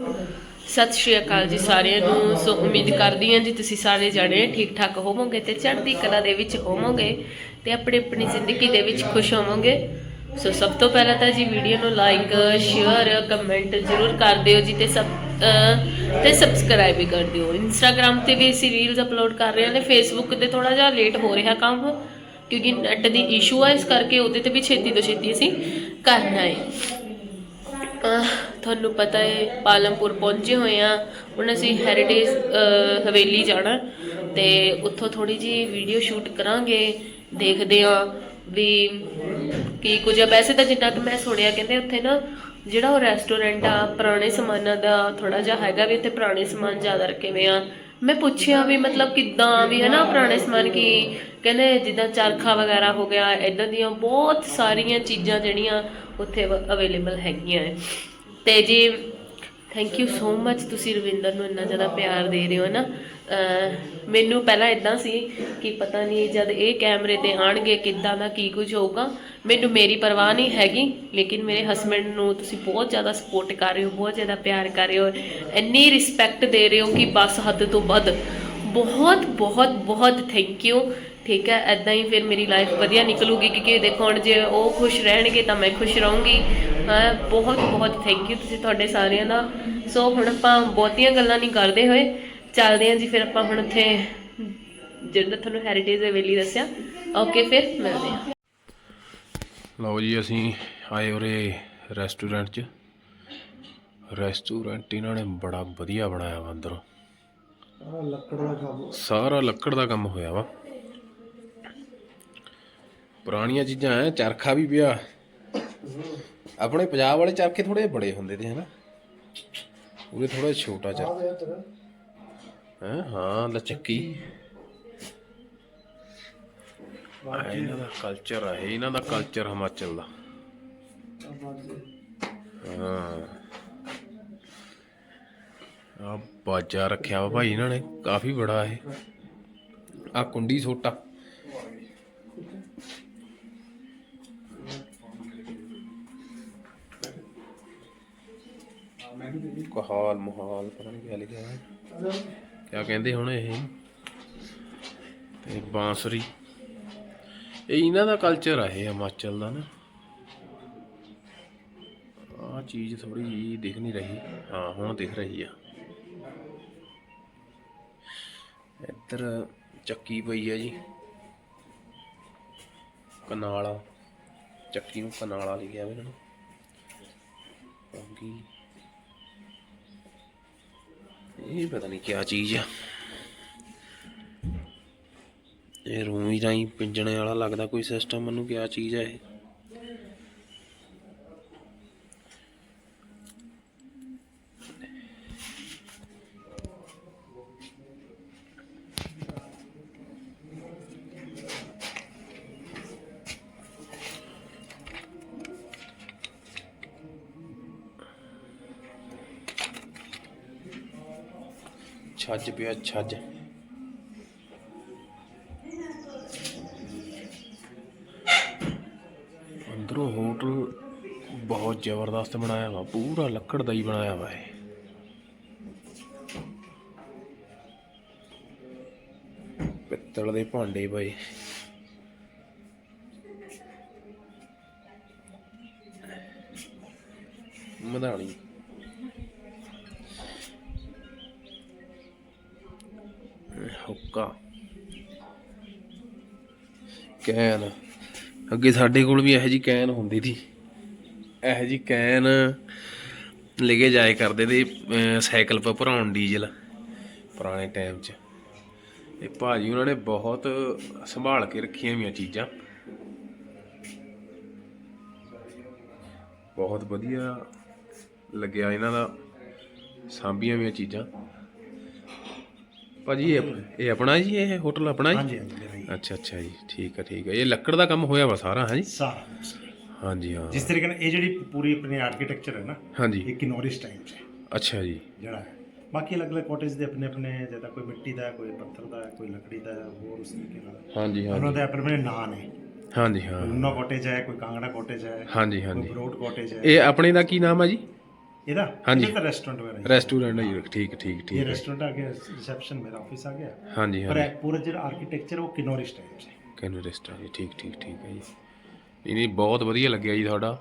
ਸਤਿ ਸ਼੍ਰੀ ਅਕਾਲ ਜੀ ਸਾਰਿਆਂ ਨੂੰ। ਸੋ ਉਮੀਦ ਕਰਦੀ ਹਾਂ ਜੀ ਤੁਸੀਂ ਸਾਰੇ ਜਾਣੇ ਠੀਕ ਠਾਕ ਹੋਵੋਗੇ ਤੇ ਚੜ੍ਹਦੀ ਕਲਾ ਦੇ ਵਿੱਚ ਹੋਵੋਗੇ ਤੇ ਆਪਣੀ ਆਪਣੀ ਜ਼ਿੰਦਗੀ ਦੇ ਵਿੱਚ ਖੁਸ਼ ਹੋਵੋਗੇ। ਸੋ ਸਭ ਤੋਂ ਪਹਿਲਾਂ ਤਾਂ ਜੀ ਵੀਡੀਓ ਨੂੰ ਲਾਈਕ ਸ਼ੇਅਰ ਕਮੈਂਟ ਜ਼ਰੂਰ ਕਰ ਦਿਓ ਜੀ ਤੇ ਸਬ ਅਹ, ਤੇ ਸਬਸਕ੍ਰਾਈਬ ਵੀ ਕਰ ਦਿਓ। ਇੰਸਟਾਗ੍ਰam ਤੇ ਵੀ ਅਸੀਂ ਰੀਲਸ ਅਪਲੋਡ ਕਰ ਰਹੇ ਹਾਂ ਤੇ ਫੇਸਬੁੱਕ ਤੇ ਥੋੜਾ ਜਿਹਾ ਲੇਟ ਹੋ ਰਿਹਾ ਕੰਮ ਕਿਉਂਕਿ ਨੈਟ ਦੀ ਇਸ਼ੂ ਆ, ਇਸ ਕਰਕੇ ਉਹਦੇ ਤੇ ਵੀ ਛੇਤੀ ਤੋਂ ਛੇਤੀ ਅਸੀਂ ਕਰਨਾ ਹੈ। ਤੁਹਾਨੂੰ ਪਤਾ ਹੈ ਪਾਲਮਪੁਰ ਪਹੁੰਚੇ ਹੋਏ ਆ ਹੁਣ ਅਸੀਂ ਹੈਰੀਟੇਜ ਹਵੇਲੀ ਜਾਣਾ ਤੇ ਉੱਥੋਂ ਥੋੜੀ ਜੀ ਵੀਡੀਓ ਸ਼ੂਟ ਕਰਾਂਗੇ, ਦੇਖਦੇ ਆ ਵੀ ਕੀ ਕੁਝ ਆ। ਵੈਸੇ ਤਾਂ ਜਿੰਨਾ ਕਿ ਮੈਂ ਸੁਣਿਆ ਕਹਿੰਦੇ ਉੱਥੇ ਨਾ ਜਿਹੜਾ ਉਹ ਰੈਸਟੋਰੈਂਟ ਆ, ਪੁਰਾਣੇ ਸਮਾਨਾਂ ਦਾ ਥੋੜਾ ਜਿਹਾ ਹੈਗਾ ਵੀ ਉੱਥੇ ਪੁਰਾਣੇ ਸਮਾਨ ਜ਼ਿਆਦਾ ਰੱਖੇ ਹੋਏ ਆ। ਮੈਂ ਪੁੱਛਿਆ ਵੀ ਮਤਲਬ ਕਿੱਦਾਂ ਵੀ ਹੈ ਨਾ ਪੁਰਾਣੇ ਸਮਾਨ ਕੀ? ਕਹਿੰਦੇ ਜਿੱਦਾਂ ਚਰਖਾ ਵਗੈਰਾ ਹੋ ਗਿਆ ਇਦਾਂ ਦੀਆਂ ਬਹੁਤ ਸਾਰੀਆਂ ਚੀਜ਼ਾਂ ਜਿਹੜੀਆਂ ਉੱਥੇ ਅਵੇਲੇਬਲ ਹੈਗੀਆਂ ਹੈ ਤੇ ਜੀ ਥੈਂਕ ਯੂ ਸੋ ਮੱਚ ਤੁਸੀਂ ਰਵਿੰਦਰ ਨੂੰ ਇੰਨਾ ਜ਼ਿਆਦਾ ਪਿਆਰ ਦੇ ਰਹੇ ਹੋ ਨਾ। ਮੈਨੂੰ ਪਹਿਲਾਂ ਇਦਾਂ ਸੀ ਕਿ ਪਤਾ ਨਹੀਂ ਜਦ ਇਹ ਕੈਮਰੇ ਤੇ ਆਣਗੇ ਕਿੱਦਾਂ ਦਾ ਕੀ ਕੁਝ ਹੋਊਗਾ। ਮੈਨੂੰ ਮੇਰੀ ਪਰਵਾਹ ਨਹੀਂ ਹੈਗੀ, ਲੇਕਿਨ ਮੇਰੇ ਹਸਬੰਡ ਨੂੰ ਤੁਸੀਂ ਬਹੁਤ ਜ਼ਿਆਦਾ ਸਪੋਰਟ ਕਰ ਰਹੇ ਹੋ, ਬਹੁਤ ਜ਼ਿਆਦਾ ਪਿਆਰ ਕਰ ਰਹੇ ਹੋ। ਇੰਨੀ ਰਿਸਪੈਕਟ ਦੇ ਰਹੇ ਹੋ ਕਿ ਬਸ ਹੱਦ ਤੋਂ ਵੱਧ। ਬਹੁਤ ਬਹੁਤ ਬਹੁਤ ਥੈਂਕ ਯੂ ਠੀਕ ਹੈ ਐਦਾਂ ਹੀ ਫਿਰ ਮੇਰੀ ਲਾਈਫ ਵਧੀਆ ਨਿਕਲੂਗੀ ਕਿਉਂਕਿ ਦੇਖੋ ਹੁਣ ਜੇ ਉਹ ਖੁਸ਼ ਰਹਿਣਗੇ ਤਾਂ ਮੈਂ ਖੁਸ਼ ਰਹੂੰਗੀ। ਹਾਂ ਬਹੁਤ ਬਹੁਤ ਥੈਂਕ ਯੂ ਤੁਸੀਂ ਤੁਹਾਡੇ ਸਾਰਿਆਂ ਦਾ। ਸੋ ਹੁਣ ਆਪਾਂ ਬਹੁਤੀਆਂ ਗੱਲਾਂ ਨਹੀਂ ਕਰਦੇ ਹੋਏ ਚੱਲਦੇ ਹਾਂ ਜੀ ਫਿਰ ਆਪਾਂ ਹੁਣ ਉੱਥੇ ਜਿਹੜਾ ਤੁਹਾਨੂੰ ਹੈਰੀਟੇਜ ਹਵੇਲੀ ਦੱਸਿਆ। ਓਕੇ ਫਿਰ ਮਿਲਦੇ ਹਾਂ। ਲਓ ਜੀ ਅਸੀਂ ਆਏ ਉਰੇ ਰੈਸਟੋਰੈਂਟ 'ਚ। ਰੈਸਟੋਰੈਂਟ ਇਹਨਾਂ ਨੇ ਬੜਾ ਵਧੀਆ ਬਣਾਇਆ ਵਾ ਅੰਦਰੋਂ। ਆਹ ਲੱਕੜ ਦਾ ਕੰਮ। ਸਾਰਾ ਲੱਕੜ ਦਾ ਕੰਮ ਹੋਇਆ ਵਾ। ਪੁਰਾਣੀਆਂ ਚੀਜ਼ਾਂ ਐ ਚਰਖਾ ਵੀ ਪਿਆ। ਆਪਣੇ ਪੰਜਾਬ ਵਾਲੇ ਚਰਖੇ ਥੋੜੇ ਬੜੇ ਹੁੰਦੇ ਤੇ ਹਨਾ? ਉਹਦੇ ਥੋੜਾ ਛੋਟਾ ਚਰਖਾ। ਹੈ? ਹਾਂ ਲਚੱਕੀ। ਇਹਨਾਂ ਦਾ ਕਲਚਰ ਹੈ ਇਹਨਾਂ ਦਾ ਕਲਚਰ ਹਿਮਾਚਲ ਦਾ। ਹਾਂ। ਆ ਬਾਜਾ ਰੱਖਿਆ ਵਾ ਭਾਈ ਇਹਨਾਂ ਨੇ ਕਾਫੀ ਬੜਾ ਇਹ। ਆ ਕੁੰਡੀ ਛੋਟਾ ਕਹਾਲ ਮਹਾਲ, ਪਤਾ ਨਹੀਂ ਕਿਆ ਲਿਖਿਆ ਹੈ ਕਿਆ ਕਹਿੰਦੇ ਹੁਣ ਇਹ? ਤੇ ਬਾਂਸੁਰੀ। ਇਹ ਇਹਨਾਂ ਦਾ ਕਲਚਰ ਆ ਇਹ ਹਿਮਾਚਲ ਦਾ ਨਾ। ਆ ਚੀਜ਼ ਥੋੜੀ ਜਿਹੀ ਦਿਖ ਨਹੀਂ ਰਹੀ। ਹਾਂ, ਹੁਣ ਦਿਖ ਰਹੀ ਆ। ਇੱਧਰ ਚੱਕੀ ਪਈ ਹੈ ਜੀ। ਕਨਾਲਾ। ਚੱਕੀ ਨੂੰ ਕਨਾਲਾ ਲਿਖਿਆ ਹੋਇਆ ਇਹਨਾਂ ਨੂੰ। ਬਾਕੀ ਇਹ ਪਤਾ ਨਹੀਂ ਕਿਆ ਚੀਜ਼ ਆ। ਇਹ ਰੂਈ ਰਾਈ ਪਿੰਜਣੇ ਵਾਲਾ ਲੱਗਦਾ ਕੋਈ ਸਿਸਟਮ ਮੈਨੂੰ ਕਿਆ ਚੀਜ਼ ਆ ਇਹ। ਛੱਜ ਪਿਆ, ਛੱਜ। ਅੰਦਰੋਂ ਹੋਟਲ ਬਹੁਤ ਜ਼ਬਰਦਸਤ ਬਣਾਇਆ ਵਾ, ਪੂਰਾ ਲੱਕੜ ਦਾ ਹੀ ਬਣਾਇਆ ਵਾ ਇਹ। ਪਿੱਤਲ ਦੇ ਭਾਂਡੇ ਪਏ ਹੁੱਕਾ ਕੈਨ। ਅੱਗੇ ਸਾਡੇ ਕੋਲ ਵੀ ਇਹੋ ਜੀ ਕੈਨ ਹੁੰਦੀ ਸੀ। ਇਹੋ ਜੀ ਕੈਨ ਲੈ ਕੇ ਜਾਏ ਕਰਦੇ ਤੇ ਸਾਈਕਲ 'ਤੇ ਭਰਾਉਣ ਡੀਜ਼ਲ ਪੁਰਾਣੇ ਟਾਈਮ 'ਚ। ਇਹ ਭਾਜੀ ਉਹਨਾਂ ਨੇ ਬਹੁਤ ਸੰਭਾਲ ਕੇ ਰੱਖੀਆਂ ਹੋਈਆਂ ਚੀਜ਼ਾਂ। ਬਹੁਤ ਵਧੀਆ ਲੱਗਿਆ ਇਹਨਾਂ ਦਾ, ਸਾਂਭੀਆਂ ਹੋਈਆਂ ਚੀਜ਼ਾਂ। ਭਾਜੀ ਇਹ ਇਹ ਆਪਣਾ ਜੀ ਇਹ ਹੋਟਲ ਆਪਣਾ ਜੀ? ਹਾਂਜੀ ਹਾਂਜੀ ਮੇਰਾ ਹੀ ਅੱਛਾ ਅੱਛਾ ਜੀ ਠੀਕ ਹੈ ਠੀਕ ਹੈ। ਇਹ ਲੱਕੜ ਦਾ ਕੰਮ ਹੋਇਆ ਵਾ ਸਾਰਾ ਹੈ ਜੀ? ਸਾਰਾ ਹਾਂਜੀ ਹਾਂ। ਜਿਸ ਤਰੀਕੇ ਨਾਲ ਇਹ ਜਿਹੜੀ ਪੂਰੀ ਆਪਣੀ ਆਰਕੀਟੈਕਚਰ ਹੈ ਨਾ ਹਾਂਜੀ। ਇਹ ਕਿਨੋਰਿਸ ਟਾਈਮ 'ਚ ਹੈ, ਅੱਛਾ ਜੀ। ਜਿਹੜਾ ਹੈ। ਬਾਕੀ ਅਲੱਗ-ਅਲੱਗ ਕਾਟੇਜ ਦੇ ਆਪਣੇ ਆਪਣੇ ਜਿੱਦਾਂ ਕੋਈ ਮਿੱਟੀ ਦਾ ਹੈ, ਕੋਈ ਪੱਥਰ ਦਾ ਹੈ, ਕੋਈ ਲੱਕੜੀ ਦਾ ਹੈ, ਹੋਰ ਉਸ ਤਰੀਕੇ ਨਾਲ। ਹਾਂਜੀ ਉਹਨਾਂ ਹਾਂਜੀ ਦੇ ਆਪਣੇ ਆਪਣੇ ਨਾਂ ਨੇ। ਹਾਂਜੀ ਹਾਂ। ਲੂਨਾ ਕਾਟੇਜ ਹੈ ਕੋਈ ਕਾਂਗੜਾ ਕਾਟੇਜ ਹੈ ਹਾਂਜੀ ਕੋਈ ਹਾਂਜੀ। ਬਰੋਡ ਕਾਟੇਜ ਹੈ। ਇਹ ਆਪਣੇ ਦਾ ਕੀ ਨਾਮ ਆ ਜੀ? ਇਹਦਾ? ਹਾਂਜੀ। ਇਹ ਤਾਂ ਰੈਸਟੋਰੈਂਟ ਵਗੈਰਾ ਹੈ। ਰੈਸਟੋਰੈਂਟ ਹੈ ਜੀ ਠੀਕ ਠੀਕ ਇਹ ਠੀਕ ਰੈਸਟੋਰੈਂਟ ਆ ਗਿਆ ਰਿਸੈਪਸ਼ਨ ਮੇਰਾ ਆਫਿਸ ਆ ਗਿਆ। ਹਾਂਜੀ ਪਰ ਹਾਂਜੀ। ਇਹ ਪੂਰਾ ਜਿਹੜਾ ਆਰਕੀਟੈਕਚਰ ਉਹ ਕਿਨੋਰਿਸ਼ ਟਾਈਪ ਹੈ। ਕੈਨੋ ਰੈਸਟੋਰੈਂਟ ਜੀ ਠੀਕ ਠੀਕ ਠੀਕ ਹੈ ਜੀ। ਨਹੀਂ ਨਹੀਂ ਬਹੁਤ ਵਧੀਆ ਲੱਗਿਆ ਜੀ ਤੁਹਾਡਾ।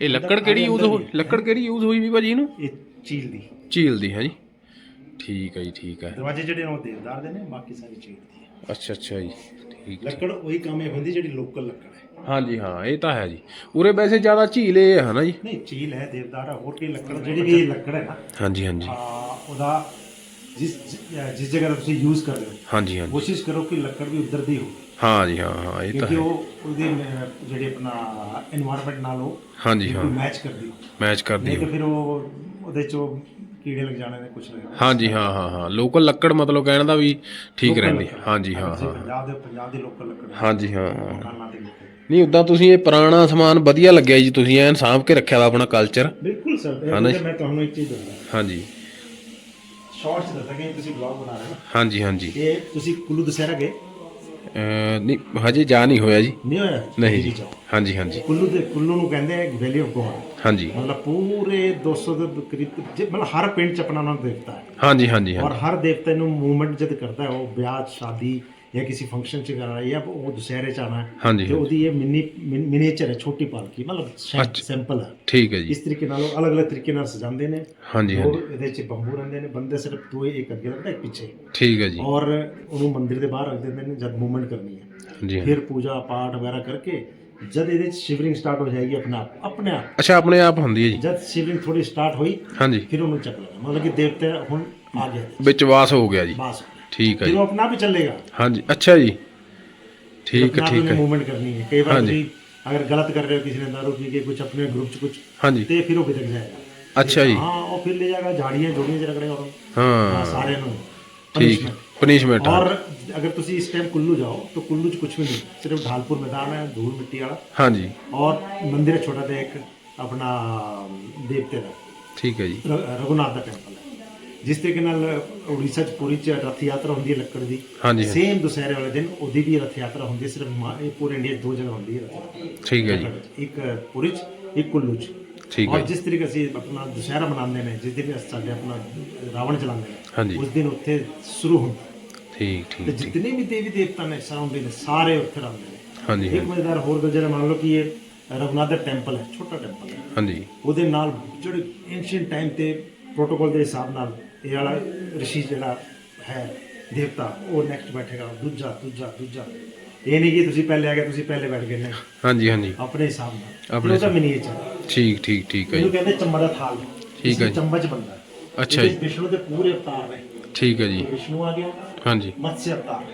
ਇਹ ਲੱਕੜ ਕਿਹੜੀ ਯੂਜ਼ ਹੋਈ ਲੱਕੜ ਕਿਹੜੀ ਯੂਜ਼ ਹੋਈ ਵੀ ਭਾਜੀ ਇਹਨੂੰ? ਇਹ ਚੀਲ ਦੀ। ਝੀਲ ਦੀ ਹੈ ਜੀ? ਠੀਕ ਹੈ ਜੀ ਠੀਕ ਹੈ। ਦਰਵਾਜ਼ੇ ਜਿਹੜੇ ਨੇ ਉਹ ਦੇਵਦਾਰ ਦੇ ਨੇ ਬਾਕੀ ਸਾਰੀ ਚੀਲ ਦੀ ਹੈ। ਅੱਛਾ ਅੱਛਾ ਜੀ। ਠੀਕ ਲੱਕੜ ਉਹੀ ਕੰਮ ਇਹ ਹੁੰਦੀ ਜਿਹੜੀ ਲੋਕਲ ਲੱਕੜ ਹਾਂਜੀ ਹਾਂ ਇਹ ਤਾਂ ਹੈ ਜੀ। ਉਰੇ ਵੈਸੇ ਜ਼ਿਆਦਾ ਝੀਲ ਇਹ ਹੈ ਨਾ ਜੀ? ਨਹੀਂ ਝੀਲ ਹੈ ਦੇਵਦਾਰ ਹੈ, ਹੋਰ ਕਈ ਲੱਕੜ ਜਿਹੜੀ ਵੀ ਲੱਕੜ ਹੈ ਨਾ ਹਾਂਜੀ ਹਾਂਜੀ। ਉਹਦਾ ਜਿਸ ਜਿਸ ਜਗ੍ਹਾ ਤੇ ਤੁਸੀਂ ਯੂਜ਼ ਕਰ ਹੋ ਹਾਂਜੀ ਹਾਂਜੀ। ਕੋਸ਼ਿਸ਼ ਕਰੋ ਕਿ ਲੱਕੜ ਵੀ ਉਧਰ ਦੀ ਹੋ ਹਾਂ ਜੀ ਹਾਂ ਹਾਂ ਇਹ ਤਾਂ ਕਿਉਂਕਿ ਉਹ ਉਹਦੇ ਜਿਹੜੇ ਆਪਣਾ এনवायरमेंट ਨਾਲ ਉਹ ਹਾਂਜੀ ਹਾਂ। ਮੈਚ ਕਰਦੀ ਹੋ। ਮੈਚ ਕਰਦੀ ਨਹੀਂ ਤਾਂ ਫਿਰ ਉਹ ਉਹਦੇ ਚ ਕੀੜੇ ਲੱਗ ਜਾਣੇ ਨੇ ਕੁਛ ਨਹੀਂ ਹਾਂਜੀ ਹਾਂ ਹਾਂ ਹਾਂ। ਲੋਕਲ ਲੱਕੜ ਮਤਲਬ ਕਹਿਣ ਦਾ ਵੀ ਠੀਕ ਰਹਿੰਦੀ। ਹੈ। ਹਾਂਜੀ ਹਾਂ ਹਾਂ। ਪੰਜਾਬ ਦੇ ਪੰਜਾਬ ਦੇ ਲੋਕਲ ਲੱਕੜ ਹਾਂਜੀ ਹਾਂ ਹਾਂ। ਦੁਕਾਨਾਂ ਨਹੀਂ ਉਦਾਂ ਤੁਸੀਂ ਇਹ ਪੁਰਾਣਾ ਸਮਾਨ ਵਧੀਆ ਲੱਗਿਆ ਜੀ ਤੁਸੀਂ ਐਨ ਸਾਂਭ ਕੇ ਰੱਖਿਆ ਦਾ ਆਪਣਾ ਕਲਚਰ ਬਿਲਕੁਲ ਸਰ ਹਾਂ ਨਾ ਜੀ। ਮੈਂ ਤੁਹਾਨੂੰ ਇੱਕ ਚੀਜ਼ ਦੱਸਦਾ। ਹਾਂਜੀ। ਸ਼ਾਰਟਸ ਦੱਸਦਾ ਕਿ ਤੁਸੀਂ ਬਲੌਗ ਬਣਾ ਰਹੇ ਹੋ? ਹਾਂਜੀ ਹਾਂਜੀ। ਇਹ ਤੁਸੀਂ ਕੁੱਲੂ ਦਸ਼ਹਿਰਾ ਗਏ? ਅਹ ਨਹੀਂ ਹਜੇ ਜਾ ਨਹੀਂ ਹੋਇਆ ਜੀ। ਨਹੀਂ ਹੋਇਆ? ਨਹੀਂ ਜੀ ਜਾਓ। ਹਾਂਜੀ ਹਾਂਜੀ। ਕੁੱਲੂ ਦੇ ਕੁੱਲੂ ਨੂੰ ਕਹਿੰਦੇ ਆ ਵੈਲੀ ਆਫ ਗੋਡ ਹਾਂਜੀ। ਮਤਲਬ ਪੂਰੇ 200 ਦੇ ਕਰੀਬ ਜੇ- ਮਤਲਬ ਹਰ ਪਿੰਡ ਚ ਆਪਣਾ ਨਾਮ ਦੇਵਤਾ ਹੈ। ਹਾਂਜੀ ਹਾਂਜੀ ਔਰ ਹਾਂਜੀ ਹਰ ਦੇਵਤੇ ਨੂੰ ਮੂਵਮੈਂਟ ਜਦ ਕਰਦਾ ਹੈ ਉਹ ਵਿਆਹ ਸ਼ਾਦੀ ਜਾਂ ਕਿਸੇ ਫੰਕਸ਼ਨ ਚ ਕਰ ਰਹਾ ਹੈ ਜਾਂ ਉਹ ਦੁਸਹਿਰੇ ਚ ਆਣਾ ਹੈ ਹਾਂਜੀ। ਤੇ ਉਹਦੀ ਇਹ ਮਿਨੀ ਮਿਨੀਏਚਰ ਹੈ ਛੋਟੀ ਪਾਲਕੀ ਮਤਲਬ ਸੈਂਪਲ ਹੈ। ਠੀਕ ਹੈ ਜੀ। ਇਸ ਤਰੀਕੇ ਨਾਲ ਉਹ ਅਲੱਗ-ਅਲੱਗ ਤਰੀਕੇ ਨਾਲ ਸਜਾਉਂਦੇ ਨੇ। ਹਾਂਜੀ ਉਹ ਹਾਂਜੀ। ਇਹਦੇ ਚ ਬੰਬੂ ਰਹਿੰਦੇ ਨੇ ਬੰਦੇ ਸਿਰਫ ਦੋ ਇੱਕ ਅੱਗੇ ਲੱਗਦਾ ਇੱਕ ਪਿੱਛੇ। ਠੀਕ ਹੈ ਜੀ। ਔਰ ਉਹਨੂੰ ਮੰਦਿਰ ਦੇ ਬਾਹਰ ਰੱਖ ਦਿੰਦੇ ਨੇ ਜਦ ਮੂਵਮੈਂਟ ਕਰਨੀ ਹੈ। ਹਾਂਜੀ ਫਿਰ ਪੂਜਾ ਪਾਠ ਵਗੈਰਾ ਕਰਕੇ ਜਦ ਇਹਦੇ ਚ ਸ਼ਿਵਰਿੰਗ ਸਟਾਰਟ ਹੋ ਜਾਏਗੀ ਆਪਣੇ ਆਪ ਆਪਣੇ ਆਪ। ਅੱਛਾ ਆਪਣੇ ਆਪ ਹੁੰਦੀ ਹੈ ਜੀ। ਜਦ ਸ਼ਿਵਰਿੰਗ ਥੋੜੀ ਸਟਾਰਟ ਹੋਈ ਹਾਂਜੀ। ਫਿਰ ਉਹਨੂੰ ਚੱਕ ਲੈਣਾ। ਮਤਲਬ ਕਿ ਦੇਵਤੇ ਹੁਣ ਆ ਗਿਆ ਵਿੱਚ ਵਾਸ ਹੋ ਗਿਆ ਜੀ। ਬਾਸ ਠੀਕ ਹੈ ਜੀ। ਆਪਣਾ ਵੀ ਚੱਲੇਗਾ। ਹਾਂਜੀ ਅੱਛਾ ਜੀ। ਠੀਕ ਹੈ ਠੀਕ ਹੈ ਮੂਵਮੈਂਟ ਕਰਨੀ ਹੈ। ਕਈ ਵਾਰ ਹਾਂਜੀ। ਤੁਸੀਂ ਅਗਰ ਗਲਤ ਕਰ ਰਹੇ ਹੋ ਕਿਸੇ ਨੇ दारू ਪੀ ਕੇ ਕੁਝ ਆਪਣੇ ਗਰੁੱਪ ਚ ਕੁਝ ਹਾਂਜੀ। ਤੇ ਫਿਰ ਉਹ ਭਿੜਕ ਜਾਏਗਾ। ਅੱਛਾ ਜੀ। ਹਾਂ ਉਹ ਫਿਰ ਲੈ ਜਾਏਗਾ ਝਾੜੀਆਂ ਜੋੜੀਆਂ ਚ ਰਗੜੇ ਔਰ ਹਾਂ। ਸਾਰੇ ਨੂੰ। ਠੀਕ ਪਨਿਸ਼ਮੈਂਟ ਔਰ ਅਗਰ ਤੁਸੀਂ ਇਸ ਟਾਈਮ ਕੁੱਲੂ ਜਾਓ ਤਾਂ ਕੁੱਲੂ ਚ ਕੁਝ ਵੀ ਨਹੀਂ। ਸਿਰਫ ਢਾਲਪੁਰ ਮੈਦਾਨ ਹੈ ਧੂਲ ਮਿੱਟੀ ਵਾਲਾ। ਹਾਂਜੀ। ਔਰ ਮੰਦਿਰ ਛੋਟਾ ਜਿਹਾ ਇੱਕ ਆਪਣਾ ਦੇਵਤੇ ਦਾ। ਠੀਕ ਹੈ ਜੀ। ਰ- ਰਘੁਨਾਥ ਦਾ ਟੈਂਪਲ ਹੈ। ਜਿਸ ਤਰੀਕੇ ਨਾਲ ਉੜੀਸਾ ਚ ਪੂਰੀ ਚ ਰੱਥ ਯਾਤਰਾ ਹੁੰਦੀ ਹੈ ਲੱਕੜ ਦੀ ਹਾਂਜੀ ਸੇਮ ਦੁਸਹਿਰੇ ਵਾਲੇ ਦਿਨ ਉਹਦੀ ਵੀ ਰੱਥ ਯਾਤਰਾ ਹੁੰਦੀ ਹੈ ਸਿਰਫ ਮਾ- ਇਹ ਪੂਰੇ ਇੰਡੀਆ 'ਚ ਦੋ ਜਗ੍ਹਾ ਹੁੰਦੀ ਹੈ ਰੱਥ। ਯਾਤਰਾ। ਠੀਕ ਹੈ ਜੀ। ਇੱਕ ਪੁਰੀ ਚ ਇੱਕ ਕੁੱਲੂ ਚ। ਠੀਕ ਹੈ ਔਰ ਜਿਸ ਤਰੀਕੇ ਅਸੀਂ ਆਪਣਾ ਦੁਸਹਿਰਾ ਮਨਾਉਂਦੇ ਨੇ ਜਿਸ ਦਿਨ ਸਾਡੇ ਆਪਣਾ ਰਾਵਣ ਚਲਾਉਂਦੇ ਨੇ ਹਾਂਜੀ। ਉਸ ਦਿਨ ਉੱਥੇ ਸ਼ੁਰੂ ਹੁੰਦਾ ਠੀਕ ਤੇ ਠੀਕ। ਵੀ ਦੇਵੀ ਦੇਵਤਾ ਨੇ ਸਰਾਉਂਦੇ ਨੇ ਸਾਰੇ ਉੱਥੇ ਰਹਿੰਦੇ ਨੇ। ਹਾਂਜੀ ਇੱਕ ਮਜ਼ੇਦਾਰ ਹੋਰ ਗੱਲ ਜਿਹੜਾ ਮੰਨ ਲਓ ਕਿ ਇਹ ਰਘੁਨਾਥ ਟੈਂਪਲ ਹੈ ਛੋਟਾ ਟੈਂਪਲ ਹੈ। ਹਾਂਜੀ। ਉਹਦੇ ਨਾਲ ਜਿਹੜੇ ਐਂਸ਼ੀਅੰਟ ਟਾਈਮ ਤੇ ਪ੍ਰੋਟੋਕਾਲ ਦੇ ਹਿਸਾਬ ਨਾਲ ਇਹ ਵਾਲਾ ਰਿਸ਼ੀ ਜਿਹੜਾ ਹੈ ਦੇਵਤਾ ਉਹ ਨੈਕਸਟ ਬੈਠੇਗਾ ਦੂਜਾ ਦੂਜਾ ਦੂਜਾ ਇਹ ਨਹੀਂ ਕਿ ਤੁਸੀਂ ਪਹਿਲੇ ਆ ਗਏ ਤੁਸੀਂ ਪਹਿਲੇ ਬੈਠ ਗਏ ਨੇ। ਹਾਂਜੀ ਹਾਂਜੀ। ਆਪਣੇ ਹਿਸਾਬ ਨਾਲ। ਆਪਣੇ ਉਹਦਾ ਮਿਨੀਏਚਰ ਠੀਕ ਠੀਕ ਠੀਕ ਹੈ ਜੀ। ਇਹਨੂੰ ਕਹਿੰਦੇ ਚਮੜਾ ਦਾ ਥਾਲ। ਠੀਕ ਹੈ ਜੀ। ਚਮਚ ਬੰਦਾ ਅੱਛਾ ਜੀ। ਵਿਸ਼ਨੂੰ ਦੇ ਪੂਰੇ ਅਵਤਾਰ ਨੇ। ਠੀਕ ਹੈ ਜੀ। ਵਿਸ਼ਨੂੰ ਆ ਗਿਆ। ਹਾਂਜੀ। ਮਤस्य ਅਵਤਾਰ।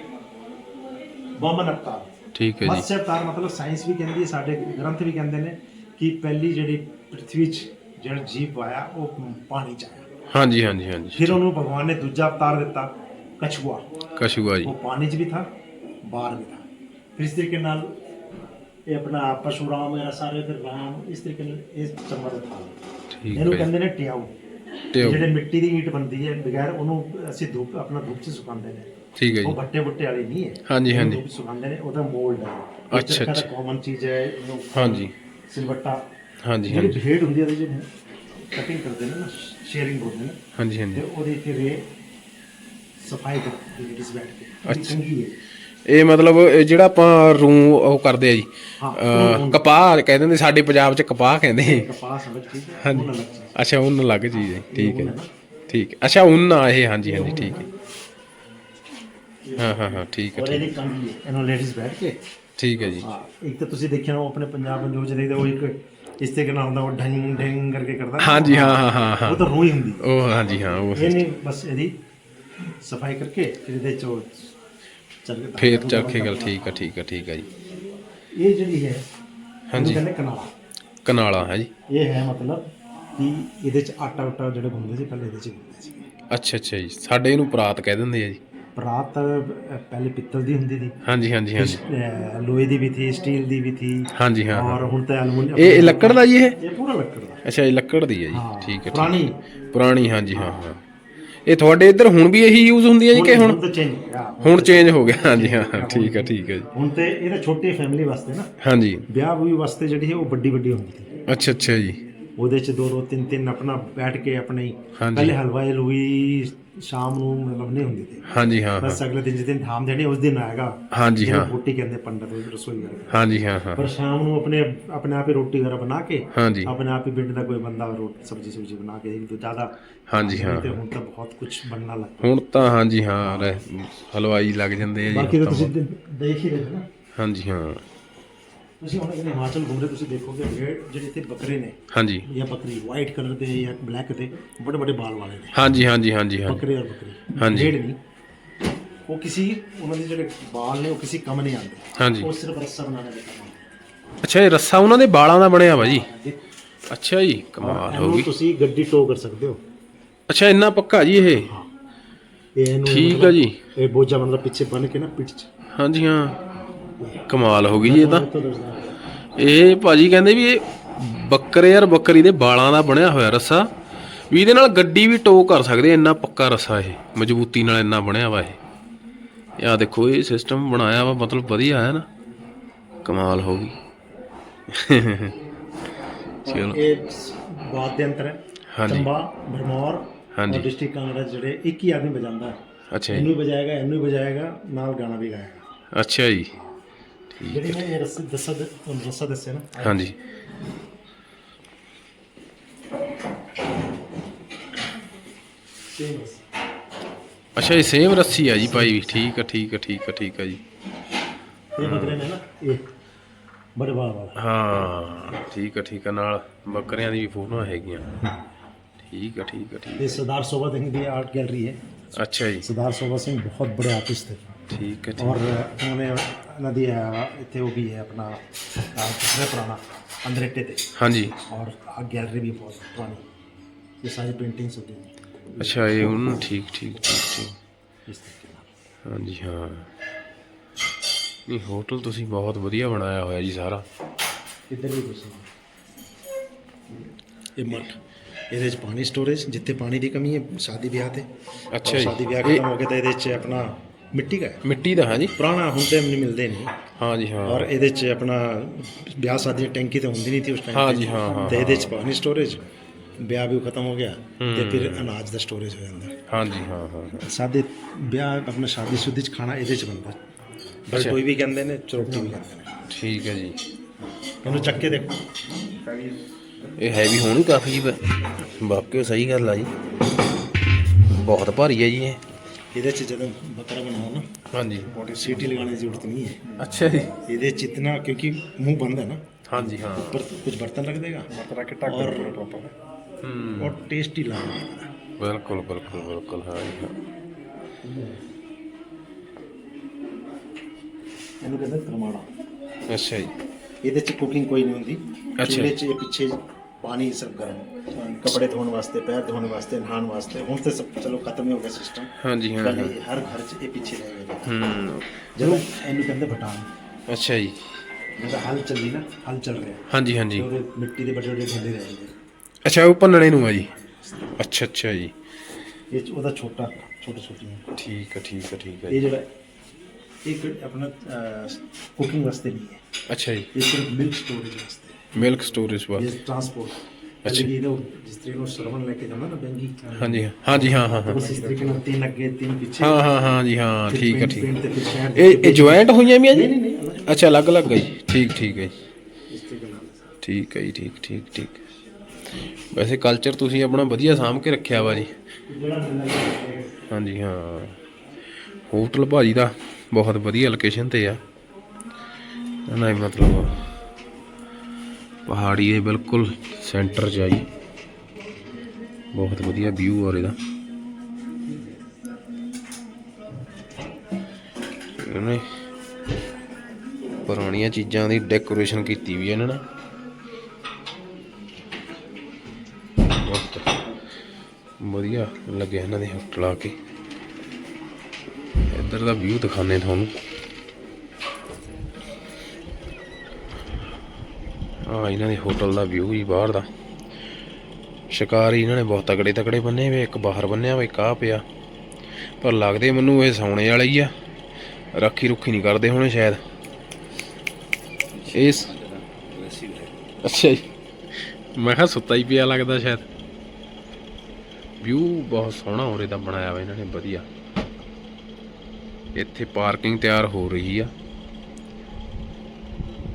ਵਾਮਨ ਅਵਤਾਰ। ਠੀਕ ਹੈ ਜੀ। ਮਤस्य ਅਵਤਾਰ ਮਤਲਬ ਸਾਇੰਸ ਵੀ ਕਹਿੰਦੀ ਹੈ ਸਾਡੇ ਗ੍ਰੰਥ ਵੀ ਕਹਿੰਦੇ ਨੇ ਕਿ ਪਹਿਲੀ ਜਿਹੜੀ ਪ੍ਰithvi 'ਚ ਜਿਹੜਾ ਜੀਵ ਆਇਆ ਉਹ ਪਾਣੀ 'ਚ ਆਇਆ। ਹਾਂਜੀ ਹਾਂਜੀ ਹਾਂਜੀ। ਫਿਰ ਉਹਨੂੰ ਭਗਵਾਨ ਨੇ ਦੂਜਾ ਅਵਤਾਰ ਦਿੱਤਾ ਕਛੂਆ। ਕਸ਼ੂਆ ਜੀ। ਉਹ ਪਾਣੀ 'ਚ ਵੀ ਥਾ ਬਾਹਰ ਵੀ ਥਾ। ਫਿਰ ਇਸ ਤਰੀਕੇ ਨਾਲ ਇਹ ਆਪਣਾ ਪਰਸ਼ੁਰਾਮ ਵਗੈਰਾ ਸਾਰੇ ਫਿਰ ਰਾਮ ਇਸ ਤਰੀਕੇ ਨਾਲ ਇਸ ਚੰਬਾ ਦਾ ਥਾਲ ਠੀਕ ਇਹਨੂੰ ਹੈ ਕਹਿੰਦੇ ਨੇ ਟਿਆਊ ਤੇ ਉਹ- ਜਿਹੜੇ ਮਿੱਟੀ ਦੀ ਈਟ ਬਣਦੀ ਹੈ ਬਗੈਰ ਉਹਨੂੰ ਅਸੀਂ ਧੂਪ ਆਪਣਾ ਧੂਪ 'ਚ ਸੁਕਾਉਂਦੇ ਨੇ। ਠੀਕ ਹੈ ਉਹ ਜੀ ਬੱਟੇ ਬੁੱਟੇ ਵਾਲੀ ਨਹੀਂ ਹੈ। ਹਾਂਜੀ, ਹਾਂਜੀ। ਧੂਪ 'ਚ ਸੁਕਾਉਂਦੇ ਨੇ ਉਹਦਾ ਮੋਲਡ ਹੈ। ਅੱਛਾ, ਅੱਛਾ। ਕਾਮਨ ਚੀਜ਼ ਹੈ ਇਹਨੂੰ ਹਾਂਜੀ। ਸਿਲਵੱਟਾ। ਹਾਂਜੀ ਜਿਹੜੀ ਹਾਂਜੀ। ਭੇਡ ਹੁੰਦੀ ਹੈ ਉਹਦੇ ਕਟਿੰਗ ਕਰਦੇ ਨੇ ਨਾ। ਸ਼ੇਅਰਿੰਗ ਬੋਲਦੇ ਨੇ ਹਾਂਜੀ ਤੇ ਹਾਂਜੀ ਉਹਦੇ ਫਿਰ ਇਹ ਸਫ਼ਾਈ ਕਰਦੇ ਇਸ ਬੈਠ ਕੇ। ਅੱਛਾ। ਚੰਗੀ ਹੈ। ਇਹ ਮਤਲਬ ਇਹ ਜਿਹੜਾ ਆਪਾਂ ਰੂ ਉਹ ਕਰਦੇ ਆ ਜੀ। ਹਾਂ, ਅਹ, ਕਪਾਹ ਕਹਿੰਦੇ ਨੇ ਸਾਡੇ ਪੰਜਾਬ 'ਚ ਕਪਾਹ ਕਹਿੰਦੇ ਕਪਾਸ ਅਲੱਗ ਚੀਜ਼ ਹੈ ਹਾਂਜੀ। ਉਹ ਅਲੱਗ ਚੀਜ਼। ਅੱਛਾ ਉਨ ਅਲੱਗ ਚੀਜ਼ ਹੈ। ਠੀਕ ਹੈ ਠੀਕ ਹੈ। ਅੱਛਾ ਉਨ ਆ ਇਹ। ਹਾਂਜੀ ਹਾਂਜੀ ਠੀਕ ਹੈ। ਹਾਂ ਹਾਂ ਹਾਂ ਠੀਕ ਹੈ ਔਰ ਠੀਕ- ਇਹਦੀ ਕੰਗੀ ਹੈ। ਇਹਨੂੰ ਲੇਡੀਜ਼ ਬੈਠ ਕੇ। ਠੀਕ ਹੈ ਜੀ। ਹਾਂ ਇੱਕ ਤਾਂ ਤੁਸੀਂ ਦੇਖਿਆ ਉਹ ਆਪਣੇ ਪੰਜਾਬ ਪੰਜੋਬ ਚ ਦੇਖਦੇ ਉਹ ਇੱਕ ਇਸ ਤੇ ਕਿਹਨਾਂ ਹੁੰਦਾ ਉਹ ਢੰਗ ਢੰਗ ਕਰਕੇ ਕਰਦਾ। ਹਾਂਜੀ ਹਾਂ ਹਾਂ ਹਾਂ ਹਾਂ। ਉਹ ਤਾਂ ਰੂਹ ਹੀ ਹੁੰਦੀ। ਉਹ ਹਾਂਜੀ ਹਾਂ ਉਹ ਇਹ ਨਹੀਂ ਬਸ ਇਹਦੀ ਸਫ਼ਾਈ ਕਰਕੇ ਫਿਰ ਇਹਦੇ ਚ ਚੱਲ ਕੇ ਫੇਰ ਚਰਖੇ ਗੱਲ ਠੀਕ ਹੈ ਠੀਕ ਹੈ ਠੀਕ ਹੈ ਜੀ। ਇਹ ਜਿਹੜੀ ਹੈ ਹਾਂਜੀ। ਕਹਿੰਦੇ ਕਨਾਲਾ। ਕਨਾਲਾ ਹੈ ਜੀ। ਇਹ ਹੈ ਮਤਲਬ ਕਿ ਇਹਦੇ ਚ ਆਟਾ ਉਟਾ ਜਿਹੜੇ ਗੁੰਨਦੇ ਸੀ ਪਹਿਲੇ ਇਹਦੇ ਚ ਸੀ। ਅੱਛਾ ਅੱਛਾ ਜੀ। ਸਾਡੇ ਇਹਨੂੰ ਪਰਾਤ ਕਹਿ ਦਿੰਦੇ ਆ ਜੀ। ਪਰਾਤ ਪਹਿਲੇ ਪਿੱਤਲ ਦੀ ਹੁੰਦੀ ਸੀ। ਹਾਂਜੀ ਹਾਂਜੀ ਹਾਂਜੀ। ਲੋਹੇ ਦੀ ਵੀ ਥੀ ਸਟੀਲ ਦੀ ਵੀ ਥੀ। ਹਾਂਜੀ ਹਾਂ ਹਾਂ। ਔਰ ਹੁਣ ਤਾਂ ਐਲੂਮੀਨੀਅਮ ਇਹ ਲੱਕੜ ਦਾ ਜੀ ਇਹ? ਇਹ ਪੂਰਾ ਲੱਕੜ ਦਾ। ਅੱਛਾ ਇਹ ਲੱਕੜ ਦੀ ਹੈ ਜੀ। ਹਾਂ, ਠੀਕ ਹੈ ਪੁਰਾਣੀ। ਪੁਰਾਣੀ ਹਾਂਜੀ ਹਾਂ ਹਾਂ। ਇਹ ਤੁਹਾਡੇ ਇੱਧਰ ਹੁਣ ਵੀ ਇਹੀ ਯੂਜ਼ ਹੁੰਦੀ ਹੈ ਜੀ ਕਿ ਹੁਣ? ਹਾਂ ਹੁਣ ਚੇਂਜ ਹੋ ਗਿਆ ਹਾਂਜੀ ਹਾਂ ਹਾਂ, ਠੀਕ ਹੈ ਠੀਕ ਹੈ ਜੀ। ਹੁਣ ਤੇ ਇਹ ਤਾਂ ਛੋਟੀ ਫੈਮਿਲੀ ਵਾਸਤੇ ਨਾ। ਹਾਂਜੀ। ਵਿਆਹ ਵੀ ਵਾਸਤੇ ਜਿਹੜੀ ਹੈ ਉਹ ਵੱਡੀ ਵੱਡੀ ਹੁੰਦੀ ਸੀ। ਅੱਛਾ ਅੱਛਾ ਜੀ। ਉਹਦੇ ਚ ਦੋ ਦੋ ਤਿੰਨ ਤਿੰਨ ਆਪਣਾ ਬੈਠ ਕੇ ਆਪਣੇ ਹੀ। ਪਹਿਲੇ ਹਲਵਾਈ ਲੂਈ ਸ਼ਾਮ ਨੂੰ ਮਤਲਬ ਨਹੀਂ ਹੁੰਦੀ ਤੇ ਹਾਂਜੀ ਹਾਂ ਬਸ ਅਗਲੇ ਦਿਨ ਜਿਸ ਦਿਨ ਥਾਮ ਦੇਣੀ ਉਸ ਦਿਨ ਆਏਗਾ। ਹਾਂਜੀ ਹਾਂ। ਰੋਟੀ ਕਹਿੰਦੇ ਪੰਡਤ ਉਹ ਰਸੋਈ ਵਾਲੇ ਹਾਂਜੀ ਹਾਂ ਹਾਂ। ਪਰ ਸ਼ਾਮ ਨੂੰ ਆਪਣੇ ਆਪਣੇ ਆਪ ਹੀ ਰੋਟੀ ਵਗੈਰਾ ਬਣਾ ਕੇ ਹਾਂਜੀ। ਆਪਣੇ ਆਪ ਹੀ ਪਿੰਡ ਦਾ ਕੋਈ ਬੰਦਾ ਰੋਟੀ ਸਬਜੀ ਸੁਬਜੀ ਬਣਾ ਕੇ ਇੱਕ ਜ਼ਿਆਦਾ ਹਾਂਜੀ ਹਾਂ। ਤੇ ਹੁਣ ਤਾਂ ਬਹੁਤ ਕੁਝ ਬਣਨਾ ਲੱਗ ਹੁਣ ਤਾਂ ਹਾਂਜੀ ਹਾਂ ਹਲਵਾਈ ਲੱਗ ਜਾਂਦੇ ਆ ਜੀ ਬਾਕੀ ਤਾਂ ਤੁਸੀਂ ਦੇ- ਦੇਖ ਹੀ ਰਹੇ ਹੋ ਨਾ। ਹਾਂਜੀ ਹਾਂ। ਤੁਸੀਂ ਹੁਣ ਇਹਨੇ ਹਿਮਾਚਲ ਘੁੰਮ ਰਹੇ ਤੁਸੀਂ ਦੇਖੋਗੇ ਭੇੜ ਜਿਹੜੇ ਇੱਥੇ ਬੱਕਰੇ ਨੇ ਹਾਂਜੀ। ਜਾਂ ਬੱਕਰੀ ਵਾਈਟ ਕਲਰ ਦੇ ਜਾਂ ਬਲੈਕ ਦੇ ਬੜੇ ਬੜੇ ਬਾਲ ਵਾਲੇ ਨੇ। ਹਾਂਜੀ ਹਾਂਜੀ ਹਾਂਜੀ ਹਾਂਜੀ। ਬੱਕਰੇ ਔਰ ਬੱਕਰੀ। ਹਾਂਜੀ। ਭੇੜ ਨਹੀਂ। ਉਹ ਕਿਸੇ ਉਹਨਾਂ ਦੇ ਜਿਹੜੇ ਬਾਲ ਨੇ ਉਹ ਕਿਸੇ ਕੰਮ ਨਹੀਂ ਆਉਂਦੇ। ਹਾਂਜੀ। ਉਹ ਸਿਰਫ ਰੱਸਾ ਬਣਾਉਣੇ ਦੇ ਕੰਮ ਆਉਂਦੇ। ਅੱਛਾ ਇਹ ਰੱਸਾ ਉਹਨਾਂ ਦੇ ਬਾਲਾਂ ਦਾ ਬਣਿਆ ਵਾ ਜੀ। ਅੱਛਾ ਜੀ ਕਮਾਲ ਹੋ ਗਈ। ਤੁਸੀਂ ਗੱਡੀ ਟੋ ਕਰ ਸਕਦੇ ਹੋ। ਅੱਛਾ ਇੰਨਾ ਪੱਕਾ ਜੀ ਇਹ? ਇਹ ਠੀਕ ਆ ਜੀ। ਇਹ ਬੋਝਾ ਮਤਲਬ ਪਿੱਛੇ ਬੰਨ ਕੇ ਨਾ ਪਿੱਠ 'ਚ। ਹਾਂਜੀ ਹਾਂ। ਕਮਾਲ ਹੋ ਗਈ ਜੀ ਇਹ ਤਾਂ। ਇਹ ਭਾਜੀ ਕਹਿੰਦੇ ਵੀ ਇਹ ਬੱਕਰੇ ਯਾਰ ਬੱਕਰੀ ਦੇ ਬਾਲਾਂ ਦਾ ਬਣਿਆ ਹੋਇਆ ਰੱਸਾ। ਵੀ ਇਹਦੇ ਨਾਲ ਗੱਡੀ ਵੀ ਟੋ ਕਰ ਸਕਦੇ ਇੰਨਾ ਪੱਕਾ ਰੱਸਾ ਇਹ। ਮਜ਼ਬੂਤੀ ਨਾਲ ਇੰਨਾ ਬਣਿਆ ਵਾ ਇਹ। ਆ ਦੇਖੋ ਇਹ ਸਿਸਟਮ ਬਣਾਇਆ ਵਾ ਮਤਲਬ ਵਧੀਆ ਹੈ ਨਾ। ਕਮਾਲ ਹੋ ਗਈ। ਚਲੋ। ਇਹ ਬਾਤ ਦੇ ਅੰਤਰ ਹੈ। ਹਾਂਜੀ। ਚੰਬਾ ਭਰਮੌਰ ਹਾਂਜੀ। ਡਿਸਟ੍ਰਿਕਟ ਕਾਂਗੜਾ ਜਿਹੜੇ ਇੱਕ ਹੀ ਆਦਮੀ ਵਜਾਉਂਦਾ ਅੱਛਾ ਇਹਨੂੰ ਵਜਾਏਗਾ ਇਹਨੂੰ ਵਜਾਏਗਾ ਨਾਲ ਗਾਣਾ ਵੀ ਗਾਏਗਾ। ਅੱਛਾ ਜੀ। ਹਾਂਜੀ ਅੱਛਾ ਇਹ ਸੇਮ ਰੱਸੀ ਆ ਜੀ ਪਾਈ ਵੀ ਠੀਕ ਆ ਠੀਕ ਆ ਠੀਕ ਆ ਠੀਕ ਆ ਜੀ ਹਾਂ ਠੀਕ ਆ ਠੀਕ ਆ ਨਾਲ ਬੱਕਰਿਆਂ ਦੀ ਵੀ ਫੋਟੋਆਂ ਹੈਗੀਆਂ ਠੀਕ ਆ ਠੀਕ ਆ ਠੀਕ ਇਹ ਸਰਦਾਰ ਸੋਭਾ ਸਿੰਘ ਦੀ ਆਰਟ ਗੈਲਰੀ ਹੈ ਅੱਛਾ ਜੀ ਸਰਦਾਰ ਸੋਭਾ ਸਿੰਘ ਬਹੁਤ ਬੜੇ ਆਰਟਿਸਟ ਥੇ ਠੀਕ ਹੈ ਠੀਕ और उन्होंने नदी इतने वो भी है अपना अ, कितने पुराना अंदरेटे थे ਹਾਂਜੀ और गैलरी भी बहुत पुरानी ये सारी पेंटिंग्स होती हैं ਅੱਛਾ ਇਹ ਉਹਨੂੰ ਠੀਕ ਠੀਕ ਠੀਕ ਠੀਕ इस तरीके ਨਾਲ ਹਾਂਜੀ ਹਾਂ ਨਹੀਂ ਹੋਟਲ ਤੁਸੀਂ ਬਹੁਤ ਵਧੀਆ ਬਣਾਇਆ ਹੋਇਆ ਜੀ ਸਾਰਾ ਇੱਧਰ ਵੀ ਕੁਛ ਨਹੀਂ ਇਹ ਮਠ ਇਹਦੇ ਚ ਪਾਣੀ ਸਟੋਰੇਜ ਜਿੱਥੇ ਪਾਣੀ ਦੀ ਕਮੀ ਹੈ ਸ਼ਾਦੀ ਵਿਆਹ ਤੇ ਅੱਛਾ ਔਰ ਜੀ। ਸ਼ਾਦੀ ਵਿਆਹ ਇਹ- ਖਤਮ ਹੋ ਗਿਆ ਤਾਂ ਇਹਦੇ ਚ ਆਪਣਾ ਮਿੱਟੀ ਦਾ। ਮਿੱਟੀ ਦਾ ਹਾਂਜੀ। ਪੁਰਾਣਾ ਹੁਣ ਤੇ ਨਹੀਂ ਮਿਲਦੇ ਨਹੀਂ। ਹਾਂਜੀ ਹਾਂ। ਔਰ ਇਹਦੇ ਚ ਆਪਣਾ ਵਿਆਹ ਸ਼ਾਦੀ ਟੈਂਕੀ ਤਾਂ ਹੁੰਦੀ ਨਹੀਂ ਸੀ ਉਸ ਟਾਈਮ ਹਾਂ ਜੀ, ਹਾਂ, ਹਾਂ, ਤੇ ਇਹਦੇ ਚ ਪਾਣੀ ਸਟੋਰੇਜ ਵਿਆਹ ਵੀ ਖਤਮ ਹੋ ਗਿਆ ਤੇ ਫਿਰ ਅਨਾਜ ਦਾ ਸਟੋਰੇਜ ਹੋ ਜਾਂਦਾ। ਹਾਂਜੀ ਹਾਂ ਹਾਂ। ਸਾਦੇ ਵਿਆਹ ਆਪਣਾ ਸ਼ਾਦੀ ਸੁਦੀ ਚ ਖਾਣਾ ਇਹਦੇ ਚ ਬਣਦਾ। ਬਸ। ਕੋਈ ਵੀ ਕਹਿੰਦੇ ਨੇ ਚਰੋਟੀ ਵੀ ਕਹਿੰਦੇ ਨੇ। ਠੀਕ ਹੈ ਜੀ। ਇਹਨੂੰ ਚੱਕ ਕੇ ਦੇਖੋ। ਇਹ ਹੈਵੀ ਹੋਣੀ ਕਾਫੀ ਜੀ ਵਾਕਿਓ ਸਹੀ ਗੱਲ ਆ ਜੀ। ਬਹੁਤ ਭਾਰੀ ਹੈ ਜੀ ਇਹ। ਇਹਦੇ ਚ ਜਦੋਂ ਬੱਕਰਾ ਬਣਾਓ ਨਾ ਹਾਂਜੀ। ਬੋਡੀ ਸੀਟੀ ਲਗਾਉਣ ਦੀ ਜ਼ਰੂਰਤ ਨਹੀਂ ਹੈ। ਅੱਛਾ ਜੀ। ਇਹਦੇ ਚ ਇਤਨਾ ਕਿਉਂਕਿ ਮੂੰਹ ਬੰਦ ਹੈ ਨਾ। ਹਾਂਜੀ ਹਾਂ। ਉੱਪਰ ਕੁਝ ਬਰਤਨ ਰੱਖ ਦੇਗਾ। ਬਰਤਨ ਰੱਖ ਕੇ ਢੱਕ ਦੇਣਾ ਪ੍ਰੋਪਰ ਹੂੰ। ਔਰ ਟੇਸਟੀ ਲੱਗਦਾ। ਬਿਲਕੁਲ ਬਿਲਕੁਲ ਬਿਲਕੁਲ ਹਾਂ ਜੀ ਹਾਂ। ਇਹਨੂੰ ਕਹਿੰਦੇ ਤਰਮਾੜਾ ਅੱਛਾ ਜੀ। ਇਹਦੇ ਚ ਕੁਕਿੰਗ ਕੋਈ ਨਹੀਂ ਹੁੰਦੀ। ਅੱਛਾ। ਇਹਦੇ ਚ ਪਿੱਛੇ ਪਾਣੀ ਸਭ ਗਰਮ ਕੱਪੜੇ ਧੋਣ ਵਾਸਤੇ ਪੈਰ ਧੋਣ ਵਾਸਤੇ ਨਹਾਉਣ ਵਾਸਤੇ ਹੁਣ ਤੇ ਸਭ ਚਲੋ ਖਤਮ ਹੀ ਹੋ ਗਿਆ ਸਿਸਟਮ ਹਾਂਜੀ ਹਾਂ ਪਹਿਲੇ। ਇਹ ਹਰ ਘਰ ਚ ਇਹ ਪਿੱਛੇ ਰਹਿ ਗਿਆ ਹੂੰ। ਜਦੋਂ ਇਹਨੂੰ ਕਹਿੰਦੇ ਬਟਾਨ ਅੱਛਾ ਜੀ। ਜਦੋਂ ਹਲ ਚੱਲੀ ਨਾ ਹਲ ਚੱਲ ਰਿਹਾ। ਹਾਂਜੀ ਹਾਂਜੀ। ਉਹਦੇ ਮਿੱਟੀ ਦੇ ਵੱਡੇ ਵੱਡੇ ਢੇਲੇ ਰਹਿ ਜਾਂਦੇ ਅੱਛਾ ਉਹ ਭੰਨਣੇ ਨੂੰ ਆ ਜੀ? ਅੱਛਾ ਅੱਛਾ ਜੀ। ਇਹ ਉਹਦਾ ਛੋਟਾ ਛੋਟੇ ਛੋਟੀਆਂ ਠੀਕ ਹੈ ਠੀਕ ਹੈ ਠੀਕ ਹੈ ਇਹ ਜਿਹੜਾ ਇੱਕ ਆਪਣਾ ਕੁਕਿੰਗ ਵਾਸਤੇ ਨਹੀਂ ਹੈ। ਅੱਛਾ ਜੀ। ਇਹ ਸਿਰਫ ਮਿਲਕ ਸਟੋਰੇਜ ਵਾਸਤੇ। ਮਿਲਕ ਸਟੋਰੇਜ ਵਾਸਤੇ ਟਰਾਂਸਪੋਰਟ ਅੱਛਾ। ਅੱਛਾ ਇਹ ਜਿਸ ਤਰੀਕੇ ਨਾਲ ਸਰਵਨ ਲੈ ਕੇ ਜਾਂਦਾ ਨਾ ਬੈਂਗੀ ਹਾਂਜੀ ਹਾਂਜੀ ਹਾਂ ਹਾਂ ਹਾਂ। ਇਸ ਤਰੀਕੇ ਨਾਲ ਤਿੰਨ ਅੱਗੇ ਤਿੰਨ ਪਿੱਛੇ। ਹਾਂ ਹਾਂ ਹਾਂ ਜੀ ਹਾਂ ਠੀਕ ਹੈ ਠੀਕ। ਸ਼ਹਿਰ ਇਹ ਇਹ ਜੁਆਇੰਟ ਹੋਈਆਂ ਵੀ ਆ ਨਹੀਂ ਜੀ ਨਹੀਂ ਨਹੀਂ ਅੱਛਾ ਅਲੱਗ ਅਲੱਗ ਹੈ ਜੀ। ਠੀਕ ਠੀਕ ਹੈ ਜੀ। ਇਸ ਤਰੀਕੇ ਨਾਲ। ਠੀਕ ਹੈ ਜੀ ਠੀਕ ਠੀਕ ਠੀਕ। ਵੈਸੇ ਕਲਚਰ ਤੁਸੀਂ ਆਪਣਾ ਵਧੀਆ ਸਾਂਭ ਕੇ ਰੱਖਿਆ ਵਾ ਜੀ। ਹਾਂਜੀ ਹਾਂ। ਹੋਟਲ ਭਾਜੀ ਦਾ ਬਹੁਤ ਵਧੀਆ ਲੋਕੇਸ਼ਨ ਤੇ ਆ। ਨਾ ਮਤਲਬ ਪਹਾੜੀ ਦੇ ਬਿਲਕੁਲ ਸੈਂਟਰ 'ਚ ਆ ਜੀ। ਬਹੁਤ ਵਧੀਆ ਵਿਊ ਆ ਇਹਦਾ ਇਹਨੇ ਪੁਰਾਣੀਆਂ ਚੀਜ਼ਾਂ ਦੀ ਡੈਕੋਰੇਸ਼ਨ ਕੀਤੀ ਵੀ ਇਹਨਾਂ ਨੇ। ਬਹੁਤ ਵਧੀਆ ਲੱਗਿਆ ਇਹਨਾਂ ਦੇ ਹੋਟਲ ਆ ਕੇ। ਇੱਧਰ ਦਾ ਵਿਊ ਦਿਖਾਣੇ ਤੁਹਾਨੂੰ। ਆ ਇਹਨਾਂ ਦੇ ਹੋਟਲ ਦਾ ਵਿਊ ਹੀ ਬਾਹਰ ਦਾ। ਸ਼ਿਕਾਰੀ ਇਹਨਾਂ ਨੇ ਬਹੁਤ ਤਕੜੇ ਤਕੜੇ ਬੰਨੇ ਵੇ, ਇੱਕ ਬਾਹਰ ਬੰਨਿਆ ਵਾ, ਇੱਕ ਪਿਆ। ਪਰ ਲੱਗਦੇ ਮੈਨੂੰ ਇਹ ਸੌਣੇ ਵਾਲੇ ਹੀ ਆ। ਰੱਖੀ ਰੁੱਖੀ ਨਹੀਂ ਕਰਦੇ ਹੋਣੇ ਸ਼ਾਇਦ। ਇਸ ਅੱਛਾ ਜੀ। ਮੈਂ ਕਿਹਾ ਸੁੱਤਾ ਹੀ ਪਿਆ ਲੱਗਦਾ ਸ਼ਾਇਦ। ਵਿਊ ਬਹੁਤ ਸੋਹਣਾ ਹੋਰੇ ਦਾ ਬਣਾਇਆ ਵਾ ਇਹਨਾਂ ਨੇ, ਵਧੀਆ। ਇੱਥੇ ਪਾਰਕਿੰਗ ਤਿਆਰ ਹੋ ਰਹੀ ਆ।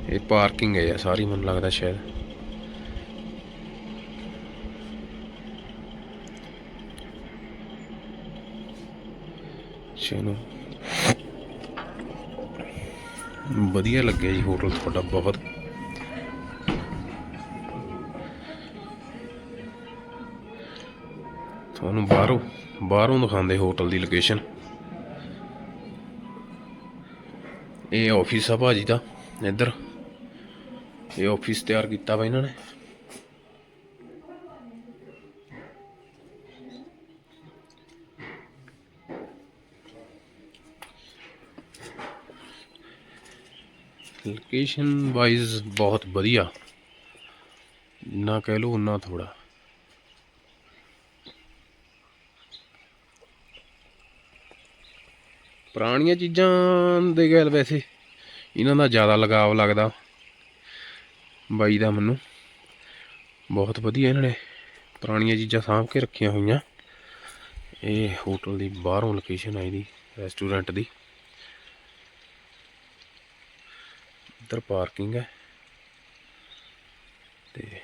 ਇਹ ਪਾਰਕਿੰਗ ਹੈ ਸਾਰੀ ਮੈਨੂੰ ਲੱਗਦਾ ਸ਼ਾਇਦ। ਚਲੋ। ਵਧੀਆ ਲੱਗਿਆ ਜੀ ਹੋਟਲ ਤੁਹਾਡਾ, ਬਹੁਤ। ਤੁਹਾਨੂੰ ਬਾਹਰੋਂ ਬਾਹਰੋਂ ਦਿਖਾਉਂਦੇ ਹੋਟਲ ਦੀ ਲੋਕੇਸ਼ਨ ਇਹ ਆਫਿਸ ਆ ਭਾਜੀ ਦਾ, ਇੱਧਰ। ਇਹ ਆਫਿਸ ਤਿਆਰ ਕੀਤਾ ਵਾ ਇਹਨਾਂ ਨੇ। ਲੋਕੇਸ਼ਨ ਵਾਈਜ਼ ਬਹੁਤ ਵਧੀਆ। ਨਾ ਕਹਿ ਲਓ ਉਨਾ ਥੋੜਾ ਪੁਰਾਣੀਆਂ ਚੀਜ਼ਾਂ ਦੇ ਗੱਲ ਵੈਸੇ, ਇਹਨਾਂ ਦਾ ਜ਼ਿਆਦਾ ਲਗਾਵ ਲੱਗਦਾ। ਬਾਈ ਦਾ ਮੈਨੂੰ। ਬਹੁਤ ਵਧੀਆ ਇਹਨਾਂ ਨੇ ਪੁਰਾਣੀਆਂ ਚੀਜ਼ਾਂ ਸਾਂਭ ਕੇ ਰੱਖੀਆਂ ਹੋਈਆਂ। ਇਹ ਹੋਟਲ ਦੀ ਬਾਹਰੋਂ ਲੋਕੇਸ਼ਨ ਆਈ ਦੀ ਰੈਸਟੋਰੈਂਟ ਦੀ। ਇੱਧਰ ਪਾਰਕਿੰਗ ਹੈ ਤੇ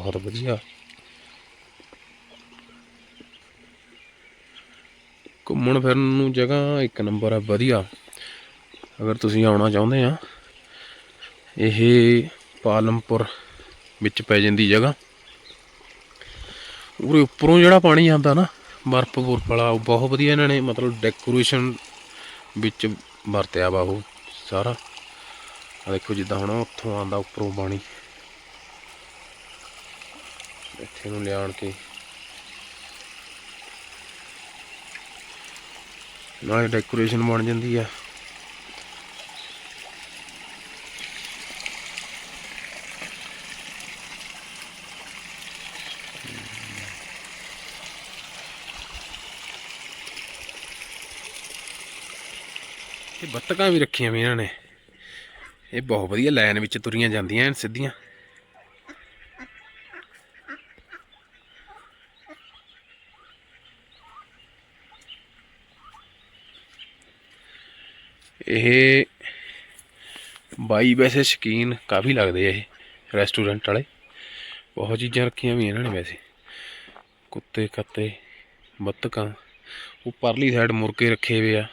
ਬਹੁਤ ਵਧੀਆ। ਘੁੰਮਣ ਫਿਰਨ ਨੂੰ ਜਗ੍ਹਾ ਇੱਕ ਨੰਬਰ ਹੈ ਵਧੀਆ। ਅਗਰ ਤੁਸੀਂ ਆਉਣਾ ਚਾਹੁੰਦੇ ਆ, ਇਹ ਪਾਲਮਪੁਰ ਵਿੱਚ ਪੈ ਜਾਂਦੀ ਜਗ੍ਹਾ। ਉਰੇ ਉੱਪਰੋਂ ਜਿਹੜਾ ਪਾਣੀ ਆਉਂਦਾ ਨਾ, ਬਰਫ਼ ਬੁਰਫ ਵਾਲਾ, ਉਹ ਬਹੁਤ ਵਧੀਆ ਇਹਨਾਂ ਨੇ ਮਤਲਬ ਡੈਕੋਰੇਸ਼ਨ ਵਿੱਚ ਵਰਤਿਆ ਵਾ ਉਹ ਸਾਰਾ। ਦੇਖੋ ਜਿੱਦਾਂ ਹੁਣ ਉੱਥੋਂ ਆਉਂਦਾ ਉੱਪਰੋਂ ਪਾਣੀ। ਇੱਥੇ ਨੂੰ ਲਿਆਣ ਕੇ ਨਾਲੇ ਡੈਕੋਰੇਸ਼ਨ ਬਣ ਜਾਂਦੀ ਆ। ਇਹ ਬੱਤਕਾਂ ਵੀ ਰੱਖੀਆਂ ਵੀ ਇਹਨਾਂ ਨੇ। ਇਹ ਬਹੁਤ ਵਧੀਆ ਲਾਈਨ ਵਿੱਚ ਤੁਰੀਆਂ ਜਾਂਦੀਆਂ ਐਨ ਸਿੱਧੀਆਂ। ਇਹ ਬਾਈ ਵੈਸੇ ਸ਼ਕੀਨ ਕਾਫੀ ਲੱਗਦੇ ਆ ਇਹ ਰੈਸਟੋਰੈਂਟ ਵਾਲੇ। ਬਹੁਤ ਚੀਜ਼ਾਂ ਰੱਖੀਆਂ ਵੀ ਇਹਨਾਂ ਨੇ ਵੈਸੇ। ਕੁੱਤੇ, ਕੱਤੇ, ਬੱਤਕਾਂ, ਉਹ ਪਰਲੀ ਸਾਈਡ ਮੁਰਗੇ ਰੱਖੇ ਹੋਏ ਆ।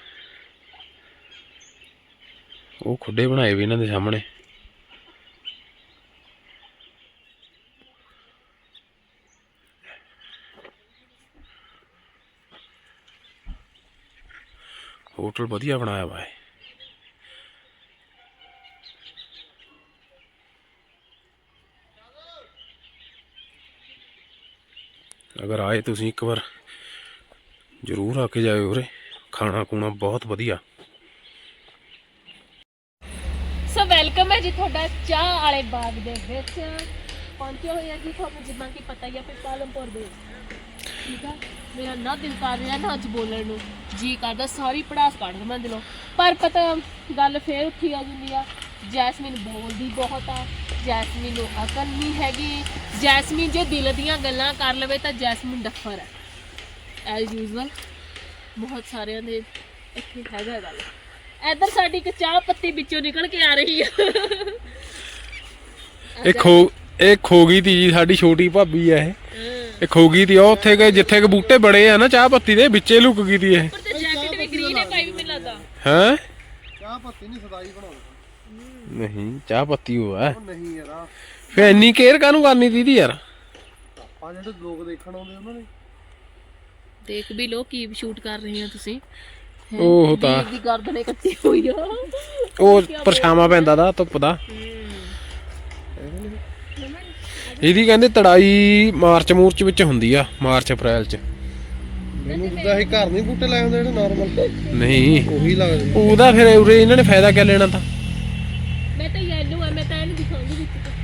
ਉਹ ਖੁੱਡੇ ਬਣਾਏ ਵੀ ਇਹਨਾਂ ਦੇ ਸਾਹਮਣੇ। ਹੋਟਲ ਵਧੀਆ ਬਣਾਇਆ ਵਾ ਇਹ। ਅਗਰ ਆਏ ਤੁਸੀਂ ਇੱਕ ਵਾਰ, ਜ਼ਰੂਰ ਆ ਕੇ ਜਾਇਓ ਉਰੇ। ਖਾਣਾ ਖੂਣਾ ਬਹੁਤ ਵਧੀਆ। ਸੋ ਵੈਲਕਮ ਹੈ ਜੀ ਤੁਹਾਡਾ ਚਾਹ ਵਾਲੇ ਬਾਗ ਦੇ ਵਿੱਚ। ਪਹੁੰਚੇ ਹੋਏ ਆ ਜੀ ਤੁਹਾਨੂੰ ਜਿੱਦਾਂ ਕਿ ਪਤਾ ਹੀ ਆ ਫਿਰ ਪਾਲਮਪੁਰ ਦੇ ਠੀਕ ਆ? ਮੇਰਾ ਨਾ ਦਿਲ ਕਰ ਰਿਹਾ ਨਾ ਅੱਜ ਬੋਲਣ ਨੂੰ। ਜੀ ਕਰਦਾ, ਸਾਰੀ ਪੜਾਸ ਕੱਢ ਦਵਾਂ ਦਿਲੋਂ। ਪਰ ਪਤਾ, ਗੱਲ ਫੇਰ ਉੱਠੀ ਆ ਜਾਂਦੀ ਆ। ਜੈਸਮੀਨ ਬੋਲਦੀ ਬਹੁਤ ਆ। ਜੈਸਮੀਨ ਨੂੰ ਅਕਲ ਨਹੀਂ ਹੈਗੀ। ਜੈਸਮੀਨ ਜੇ ਦਿਲ ਦੀਆਂ ਗੱਲਾਂ ਕਰ ਲਵੇ ਤਾਂ ਜੈਸਮੀਨ ਡੱਫਰ ਹੈ। ਐਜ਼ ਯੂਜ਼ੁਅਲ ਬਹੁਤ ਸਾਰਿਆਂ ਦੇ ਇੱਥੇ ਹੈਗਾ ਗੱਲ। ਇੱਧਰ ਸਾਡੀ ਇੱਕ ਚਾਹ ਪੱਤੀ ਵਿੱਚੋਂ ਨਿਕਲ ਕੇ ਆ ਰਹੀ ਆ। ਇਹ ਖੋ ਇਹ ਖੋ ਗਈ ਤੀ ਜੀ ਸਾਡੀ ਛੋਟੀ ਭਾਬੀ ਆ ਇਹ। ਇਹ ਖੋ ਗਈ ਤੀ ਉਹ ਉੱਥੇ ਗਏ ਜਿੱਥੇ ਕਿ ਬੂਟੇ ਬੜੇ ਆ ਨਾ ਚਾਹ ਪੱਤੀ ਦੇ ਵਿੱਚੇ ਲੁਕ ਗਈ ਤੀ ਇਹ। ਪਰ ਤੇ ਜੈਕਟ ਵੀ ਗ੍ਰੀਨ ਹੈ ਪਾਈ ਵੀ ਮੈਨੂੰ ਲੱਗਦਾ। ਹੈ? ਚਾਹ ਪੱਤੀ ਨਹੀਂ ਸਦਾਈ ਬਣਾਉਂਦਾ। ਨਹੀਂ ਚਾਹ ਪੱਤੀ ਉਹ ਆ ਉਹ ਨਹੀਂ ਯਾਰ ਫੇ ਇੰਨੀ ਕੇਅਰ ਕਾਹਨੂੰ ਕਰਨੀ ਦੀਦੀ ਯਾਰ? ਆਪਾਂ ਜਿਹੜੇ ਲੋਕ ਦੇਖਣ ਆਉਂਦੇ ਉਹਨਾਂ ਨੇ ਦੇਖ ਵੀ ਲੋ ਕੀ ਸ਼ੂਟ ਕਰ ਰਹੇ ਹੋ ਤੁਸੀਂ। ਉਹ ਤਾਂ ਦੀ ਗਰਦਨੇ ਕੱਟੀ ਹੋਈ ਆ। ਉਹ ਪਰਛਾਵਾਂ ਪੈਂਦਾ ਦਾ ਧੁੱਪ ਦਾ। ਇਹਦੀ ਕਹਿੰਦੇ ਤੜਾਈ ਮਾਰਚ ਮੂਰਚ ਵਿੱਚ ਹੁੰਦੀ ਆ ਮਾਰਚ ਅਪ੍ਰੈਲ ਚ। ਮੈਨੂੰ ਜਿੱਦਾਂ ਇਹ ਘਰ ਨਹੀਂ ਬੂਟੇ ਲਾਏ ਹੁੰਦੇ ਜਿਹੜੇ ਨਾਰਮਲ ਨਹੀਂ। ਉਹੀ ਲੱਗਦੇ। ਉਹਦਾ ਫਿਰ ਉਰੇ ਇਹਨਾਂ ਨੇ ਫਾਇਦਾ ਕਿਆ ਲੈਣਾ ਤਾਂ? ਮੈਂ ਤਾਂ ਯੈਲੋ ਆ ਮੈਂ ਤਾਂ ਇਹਨੂੰ ਦਿਖਾਉਂਗੀ ਵਿੱਚ ਤੇ।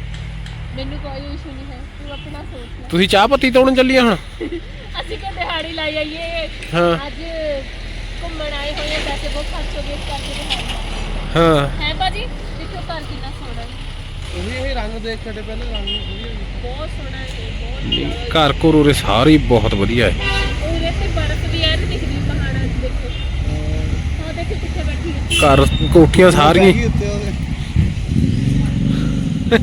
ਮੈਨੂੰ ਕੋਈ ਇਸ਼ੂ ਨਹੀਂ ਹੈ ਤੂੰ ਆਪਣਾ ਸੋਚ ਲੈ। ਤੁਸੀਂ ਚਾਹ ਪੱਤੀ ਤੋੜਨ ਚੱਲੀਆਂ ਹੁਣ? ਅਸੀਂ ਕਿ ਦਿਹਾੜੀ ਲਾਈ ਆਈਏ? ਹਾਂ। ਅੱਜ ਘੁੰਮਣ ਆਏ ਹੋਏ ਆ ਪੈਸੇ ਬਹੁਤ ਖਰਚ ਹੋ ਗਏ ਇਸ ਕਰਕੇ ਦਿਹਾੜੀ ਲਾਈ। ਹਾਂ। ਹੈ ਬਾਜੀ ਦੇਖੋ ਘਰ ਕਿੰਨਾ ਸੋਹਣਾ ਹੈ। ਉਹੀ ਇਹ ਰੰਗ ਦੇਖ ਛੱਡੇ ਪਹਿਲਾਂ ਰੰਗ ਵਧੀਆ ਜੀ। ਬਹੁਤ ਸੋਹਣਾ ਹੈ ਬਹੁਤ ਜ਼ਿਆਦਾ ਘਰ ਘਰ ਉਰੇ ਸਾਰੇ ਬਹੁਤ ਵਧੀਆ ਹੈ। ਉਹਦੇ ਤੇ ਬਰਫ਼ ਵੀ ਐਨ ਦਿਖਦੀ ਪਹਾੜਾਂ 'ਚ ਦੇਖੋ। ਹਾਂ ਦੇਖੋ ਕਿੱਥੇ ਬੈਠੀ ਹੈ ਘਰ ਕੋਠੀਆਂ ਸਾਰੀਆਂ ਹੀ। ਹੈਗੀ ਉੱਤੇ ਉਹਦੇ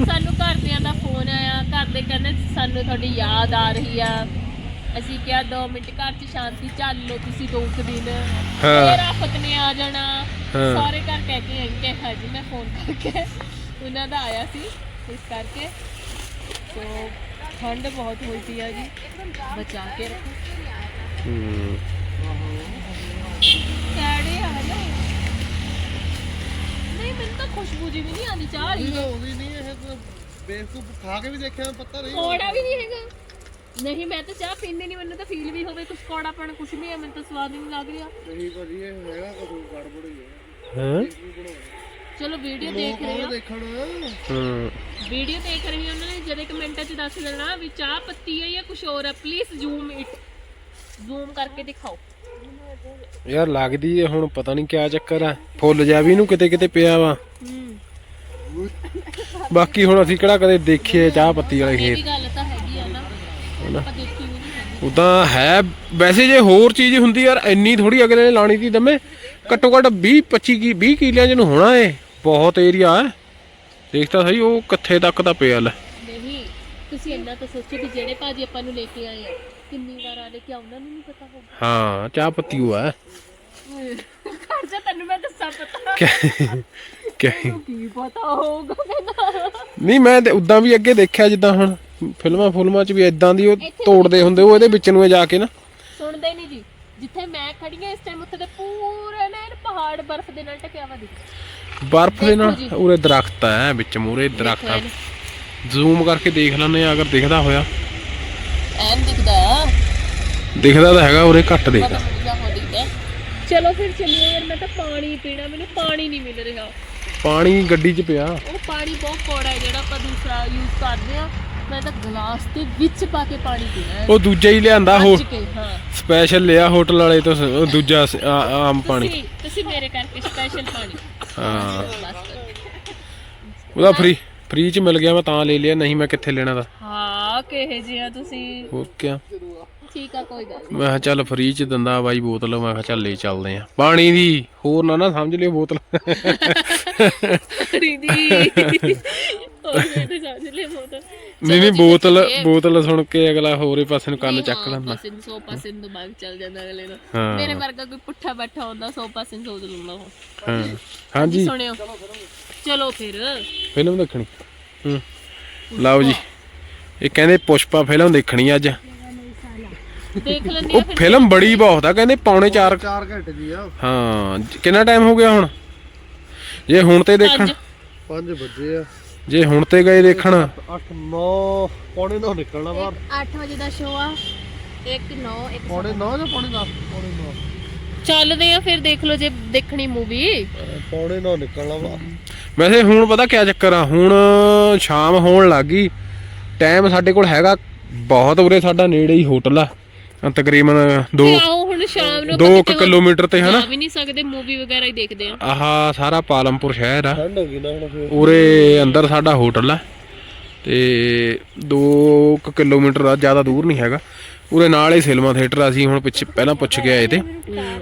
ਸਾਨੂੰ ਘਰਦਿਆਂ ਦਾ ਫੋਨ ਆਇਆ ਘਰ ਦੇ ਕਹਿੰਦੇ ਸਾਨੂੰ ਤੁਹਾਡੀ ਯਾਦ ਆ ਰਹੀ ਆ। ਅਸੀਂ ਕਿਹਾ 2 ਮਿੰਟ ਘਰ 'ਚ ਸ਼ਾਂਤੀ ਚੱਲ ਲਓ ਤੁਸੀਂ ਦੋ ਕੁ ਦਿਨ। ਹਾਂ। ਫੇਰ ਆਫਤ ਨੇ ਆ ਜਾਣਾ। ਹਾਂ। ਸਾਰੇ ਘਰ ਕਹਿ ਕੇ ਆਈ ਕਿ ਹਾਂਜੀ ਮੈਂ ਫੋਨ ਕਰਕੇ ਉਹਨਾਂ ਦਾ ਆਇਆ ਸੀ। ਇਸ ਕਰਕੇ ਸੋ ਠੰਡ ਬਹੁਤ ਹੋਈ ਪਈ ਆ ਜੀ। ਬਚਾ ਕੇ ਰੱਖੋ। ਹੂੰ। ਕਿਹੜੇ ਆ ਨਾ ਨਹੀਂ ਮੈਨੂੰ ਤਾਂ ਖੁਸ਼ਬੂ ਜੀ ਵੀ ਨਹੀਂ ਆਉਂਦੀ ਚਾਹ ਵਾਲੀ ਤਾਂ ਉਹਦੀ ਨਹੀਂ ਇਹ ਤਾਂ ਬੇਵਕੂਫ ਖਾ ਕੇ ਵੀ ਦੇਖਿਆ ਪਤਾ ਨਹੀਂ। ਕੋੜਾ ਵੀ ਨਹੀਂ ਹੈਗਾ। ਨਹੀਂ ਮੈਂ ਤਾਂ ਚਾਹ ਪੀਂਦੀ ਨਹੀਂ ਮੈਨੂੰ ਤਾਂ ਫੀਲ ਵੀ ਹੋਵੇ ਕੁਝ ਕੋੜਾਪਣ ਕੁਝ ਨਹੀਂ ਹੈ ਮੈਨੂੰ ਤਾਂ ਸਵਾਦ ਹੀ ਨਹੀਂ ਲੱਗ ਰਿਹਾ। ਨਹੀਂ ਭਾਜੀ ਇਹ ਹੈਗਾ ਕੁਝ ਗੜਬੜ ਹੀ। ਹੈ? ਹਾਂ ਚਲੋ ਵੀਡੀਓ ਦੇਖ ਰਹੇ ਉਹ ਹੋ। ਦੇਖਣ। ਹੂੰ। ਵੀਡੀਓ ਦੇਖ ਰਹੇ ਹੋ ਉਹਨਾਂ ਨੇ ਜਦ ਇੱਕ ਮਿੰਟ ਚ ਦੱਸ ਦੇਣਾ ਵੀ ਚਾਹ ਪੱਤੀ ਹੈ ਜਾਂ ਕੁਝ ਹੋਰ ਹੈ ਪਲੀਜ਼ ਜ਼ੂਮ ਇਟ ਜ਼ੂਮ ਕਰਕੇ ਦਿਖਾਓ। ਯਾਰ ਲੱਗਦੀ ਏ ਹੁਣ ਪਤਾ ਨਹੀਂ ਕਿਆ ਚੱਕਰ ਆ। ਫੁੱਲ ਜਾ ਵੀ ਇਹਨੂੰ ਕਿਤੇ ਕਿਤੇ ਪਿਆ ਵਾ। ਹੂੰ। ਬਾਕੀ ਹੁਣ ਅਸੀਂ ਕਿਹੜਾ ਕਦੇ ਦੇਖੀਏ ਚਾਹ ਪੱਤੀ ਵਾਲੇ ਇਹ ਖੇਤ ਗੱਲ ਤਾਂ ਹੈਗੀ ਆ ਨਾ। ਆਪਾਂ ਦੇਖੀ ਵੀ ਨਹੀਂ ਹੈਗੀ। ਉਦਾਂ ਹੈ ਵੈਸੇ ਜੇ ਹੋਰ ਚੀਜ਼ ਹੁੰਦੀ ਯਾਰ ਇੰਨੀ ਥੋੜੀ ਅਗਲੇ ਨੇ ਲਾਣੀ ਦੀ ਦਮੇ। ਘੱਟੋ ਘੱਟ 20 25 ਕੀ 20 ਕਿਲਿਆਂ ਚ ਨੂੰ ਹੋਣਾ ਏ। ਬਹੁਤ ਏਰੀਆ ਹੈ। ਦੇਖ ਤਾਂ ਸਹੀ ਉਹ ਕਿੱਥੇ ਤੱਕ ਦਾ ਪਿਆ ਲੈ। ਨਹੀਂ ਤੁਸੀਂ ਇੰਨਾ ਤਾਂ ਸੋਚੋ ਕਿ ਜਿਹੜੇ ਭਾਜੀ ਆਪਾਂ ਨੂੰ ਲੈ ਕੇ ਆਏ ਆ ਕਿੰਨੀ ਵਾਰ ਆ ਲੈ ਕੇ ਆ ਉਹਨਾਂ ਨੂੰ ਨਹੀਂ ਪਤਾ ਹੋਊਗਾ? ਹਾਂ ਚਾਹ ਪੱਤੀ ਉਹ ਹੈ। ਜਾ ਤੈਨੂੰ ਮੈਂ ਦੱਸਾਂ ਪਤਾ। ਕਿ ਕੀ ਪਤਾ ਹੋਊਗਾ ਕਹਿੰਦਾ ਨਹੀਂ ਮੈਂ ਤੇ ਉਦਾਂ ਵੀ ਅੱਗੇ ਦੇਖਿਆ ਜਿੱਦਾਂ ਹੁਣ ਫਿਲਮਾਂ ਫੁਲਮਾਂ ਚ ਵੀ ਇਦਾਂ ਦੀ ਉਹ ਤੋੜਦੇ ਹੁੰਦੇ ਉਹ ਇਹਦੇ ਵਿੱਚ ਨੂੰ ਜਾ ਕੇ ਨਾ। ਸੁਣਦੇ ਨਹੀਂ ਜੀ। ਜਿੱਥੇ ਮੈਂ ਖੜੀ ਆ ਇਸ ਟਾਈਮ ਉੱਥੇ ਦੇ ਪੂਰੇ ਨੇ ਪਹਾੜ ਬਰਫ਼ ਦੇ ਨਾਲ ਢਕਿਆ ਵਾ ਦਿਖ ਬਰਫ਼ ਦੇ ਨਾਲ। ਉਰੇ ਦਰਖਤ ਹੈ ਵਿੱਚ ਮੂਰੇ ਦਰਖਤ ਆ ਜ਼ੂਮ ਕਰਕੇ ਦੇਖ ਲੈਂਦੇ ਆ ਅਗਰ ਦਿਖਦਾ ਹੋਇਆ। ਐਨ ਦਿਖਦਾ ਆ। ਦਿਖਦਾ ਤਾਂ ਹੈਗਾ ਉਰੇ ਘੱਟ ਹੋ ਦਿਖਦਾ। ਚਲੋ ਫਿਰ ਚੱਲੀਏ ਯਾਰ ਮੈਂ ਤਾਂ ਪਾਣੀ ਪੀਣਾ ਮੈਨੂੰ ਪਾਣੀ ਨਹੀਂ ਮਿਲ ਰਿਹਾ। ਪਾਣੀ ਗੱਡੀ 'ਚ ਪਿਆ। ਉਹ ਪਾਣੀ ਬਹੁਤ ਕੋੜਾ ਹੈ ਜਿਹੜਾ ਆਪਾਂ ਦੂਸਰਾ ਯੂਜ਼ ਕਰਦੇ ਆ ਮੈਂ ਤਾਂ ਗਲਾਸ ਦੇ ਵਿੱਚ ਪਾ ਕੇ ਪਾਣੀ ਪੀਣਾ ਹੈ। ਉਹ ਦੂਜਾ ਹੀ ਲਿਆਂਦਾ ਹੋ ਰੱਜ ਕੇ ਹਾਂ। ਸਪੈਸ਼ਲ ਲਿਆ ਹੋਟਲ ਵਾਲੇ ਤੋਂ ਸ- ਉਹ ਦੂਜਾ ਸ- ਆ- ਆਮ ਪਾਣੀ। ਤੁਸੀਂ ਤੁਸੀਂ ਮੇਰੇ ਕਰਕੇ ਸਪੈਸ਼ਲ ਪਾਣੀ। ਹਾਂ। ਬਸ ਉਹਦਾ ਫ੍ਰੀ ਫ੍ਰੀ 'ਚ ਮਿਲ ਗਿਆ ਮੈਂ ਤਾਂ ਲੈ ਲਿਆ ਨਹੀਂ ਮੈਂ ਕਿੱਥੇ ਲੈਣਾ ਦਾ। ਹਾਂ ਕਿਹੇ ਜਿਹਾ ਤੁਸੀਂ ਹੋਰ ਕਿਆ? ਠੀਕ ਆ ਕੋਈ ਗੱਲ ਮੈਂ ਕਿਹਾ ਚੱਲ ਫ੍ਰੀ 'ਚ ਦਿੰਦਾ ਬਾਈ ਬੋਤਲ ਮੈਂ ਕਿਹਾ ਚੱਲ ਲੈ ਚੱਲਦੇ ਆ। ਪਾਣੀ ਦੀ ਹੋਰ ਨਾ ਨਾ ਸਮਝ ਲਿਓ ਬੋਤਲ। ਨਹੀਂ ਦੀਦੀ ਉਹ ਤੇ ਸਮਝ ਲੈ ਬਹੁਤ ਨਹੀਂ ਨਹੀਂ ਬੋਤਲ ਬੋਤਲ ਸੁਣ ਕੇ ਅਗਲਾ ਹੋਰੇ ਪਾਸੇ ਨੂੰ ਕੰਨ ਚੱਕ ਲੈਂਦਾ। ਪਾਸੇ ਨੂੰ 100% ਦਿਮਾਗ ਚੱਲ ਜਾਂਦਾ ਅਗਲੇ ਦਾ। ਹਾਂ। ਮੇਰੇ ਵਰਗਾ ਕੋਈ ਪੁੱਠਾ ਬੈਠਾ ਹੁੰਦਾ 100% ਸੋਚ ਲੈਂਦਾ ਉਹ ਹਾਂ। ਹਾਂਜੀ। ਸੁਣਿਓ। ਚਲੋ ਫਿਰ। ਫਿਲਮ ਦੇਖਣੀ। ਹੂੰ। ਲਓ ਜੀ। ਇਹ ਕਹਿੰਦੇ ਪੁਸ਼ਪਾ ਫਿਲਮ ਦੇਖਣੀ ਅੱਜ। ਦੇਖ ਲੈਂਦੇ ਉਹ ਆ ਫਿਰ ਫਿਲਮ ਬੜੀ ਬਹੁਤ ਆ ਕਹਿੰਦੇ ਪੌਣੇ 4 4 ਘੰਟੇ ਦੀ ਆ ਹਾਂ ਕਿੰਨਾ ਟਾਈਮ ਹੋ ਗਿਆ ਹੁਣ? ਜੇ ਹੁਣ ਤੇ ਦੇਖਣ। ਪੰਜ। 5 ਵਜੇ ਆ। ਜੇ ਹੁਣ ਤੇ ਗਏ ਦੇਖਣ। 8 9 ਪੌਣੇ 9 ਨਿਕਲਣਾ ਬਾਹਰ। 8 ਵਜੇ ਦਾ ਸ਼ੋਅ ਆ। 1 9 1 ਪੌਣੇ 9 ਜਾਂ ਪੌਣੇ 10 ਪੌਣੇ 9 ਚੱਲਦੇ ਆ ਫਿਰ ਦੇਖ ਲਓ ਜੇ ਦੇਖਣੀ ਮੂਵੀ ਪੌਣੇ 9 ਨਿਕਲਣਾ ਬਾਹਰ ਵੈਸੇ ਹੁਣ ਪਤਾ ਕਿਆ ਚੱਕਰ ਆ ਹੁਣ ਸ਼ਾਮ ਹੋਣ ਲੱਗੀ ਟਾਈਮ ਸਾਡੇ ਕੋਲ ਹੈਗਾ ਬਹੁਤ ਉਰੇ ਸਾਡਾ ਨੇੜੇ ਹੀ ਹੋਟਲ ਆ। ਤਕਰੀਬਨ 2 ਤੇ ਆਓ ਹੁਣ ਸ਼ਾਮ ਨੂੰ 2 ਆਪਾਂ ਕਿਤੇ ਹੋਰ ਕਿਲੋਮੀਟਰ ਤੇ ਹਨਾ? ਵੀ ਨਹੀਂ ਸਕਦੇ ਮੂਵੀ ਵਗੈਰਾ ਹੀ ਦੇਖਦੇ ਆ ਆਹ ਸਾਰਾ ਪਾਲਮਪੁਰ ਸ਼ਹਿਰ ਆ। ਠੰਡ ਹੋ ਗਈ ਨਾ ਹੁਣ ਫੇਰ। ਉਰੇ ਅੰਦਰ ਸਾਡਾ ਹੋਟਲ ਆ। ਤੇ 2 ਕਿਲੋਮੀਟਰ ਦਾ ਜ਼ਿਆਦਾ ਦੂਰ ਨਹੀਂ ਹੈਗਾ। ਉਰੇ ਨਾਲ ਹੀ ਸਿਨੇਮਾ ਥੀਏਟਰ ਆ ਅਸੀਂ ਹੁਣ ਪਿੱਛੇ ਪਹਿਲਾਂ ਪੁੱਛ ਕੇ ਆਏ ਤੇ।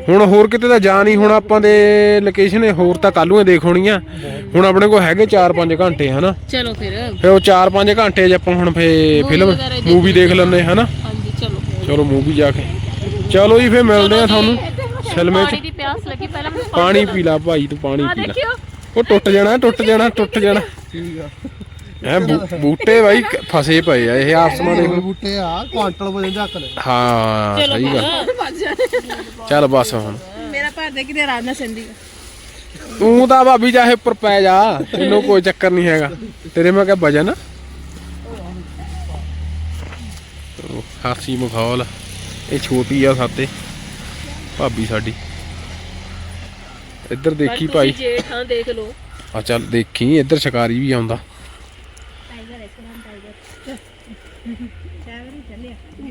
ਹੁਣ ਹੋਰ ਕਿਤੇ ਤਾਂ ਜਾ ਨਹੀਂ ਹੁਣ ਆਪਾਂ ਦੇ ਲੋਕੇਸ਼ਨ ਹੋਰ ਤਾਂ ਕੱਲ੍ਹ ਦੇਖ ਹੋਣੀ ਆ। ਹੁਣ ਆਪਣੇ ਕੋਲ ਹੈਗੇ 4-5 ਘੰਟੇ ਹਨਾ? ਚਲੋ ਫਿਰ। ਫਿਰ ਉਹ 4-5 ਘੰਟੇ 'ਚ ਆਪਾਂ ਹੁਣ ਫੇ ਫਿਲਮ ਹੀ ਮੂਵੀ ਦੇਖ ਲੈਂਦੇ ਹਨਾ? ਚਲੋ ਮੂਵੀ ਜਾ ਕੇ। ਚਲੋ ਜੀ ਫੇ ਮਿਲਦੇ ਆ ਤੁਹਾਨੂੰ। ਸਿਲਮੇ 'ਚ। ਪਾਣੀ ਦੀ ਪਿਆਸ ਲੱਗੀ ਪਹਿਲਾਂ ਮੈਨੂੰ ਪਾਣੀ ਪੀ ਲਾ ਭਾਈ ਤੂੰ ਪਾਣੀ ਆ ਪੀ ਲਾ। ਦੇਖਿਓ। ਉਹ ਟੁੱਟ ਜਾਣਾ ਟੁੱਟ ਜਾਣਾ ਟੁੱਟ ਜਾਣਾ। ਠੀਕ ਆ ਐ ਬੂਟੇ ਬਾਈ ਕ- ਫਸੇ ਪਏ ਆ ਇਹ ਆਸਮਾਨ ਦੇ ਬੂਟੇ ਆ ਕੁਆਂਟਲ ਵਜੇ ਝੱਕ ਲੈ। ਹਾਂ ਚਲੋ ਸਹੀ ਗੱਲ। ਫਿਰ ਚੱਲ ਬਸ ਹੁਣ। ਮੇਰਾ ਭਰ ਦੇ ਕਿਤੇ ਆਰਾਮ ਨਾਲ ਸੰਦੀ ਤੂੰ ਤਾਂ ਭਾਬੀ ਚਾਹੇ ਉੱਪਰ ਪੈ ਜਾ ਤੈਨੂੰ ਕੋਈ ਚੱਕਰ ਨਹੀਂ ਹੈਗਾ। ਤੇਰੇ ਮੈਂ ਕਿਹਾ ਵਜਨ ਉਹ ਹਾਸੀ ਮਖੌਲ ਇਹ ਛੋਟੀ ਆ ਸਾਤੇ ਭਾਬੀ ਸਾਡੀ। ਇੱਧਰ ਦੇਖੀ ਭਾਈ। ਦੇਖ ਲਓ। ਆ ਚੱਲ ਦੇਖੀ ਇੱਧਰ ਸ਼ਿਕਾਰੀ ਵੀ ਆਉਂਦਾ।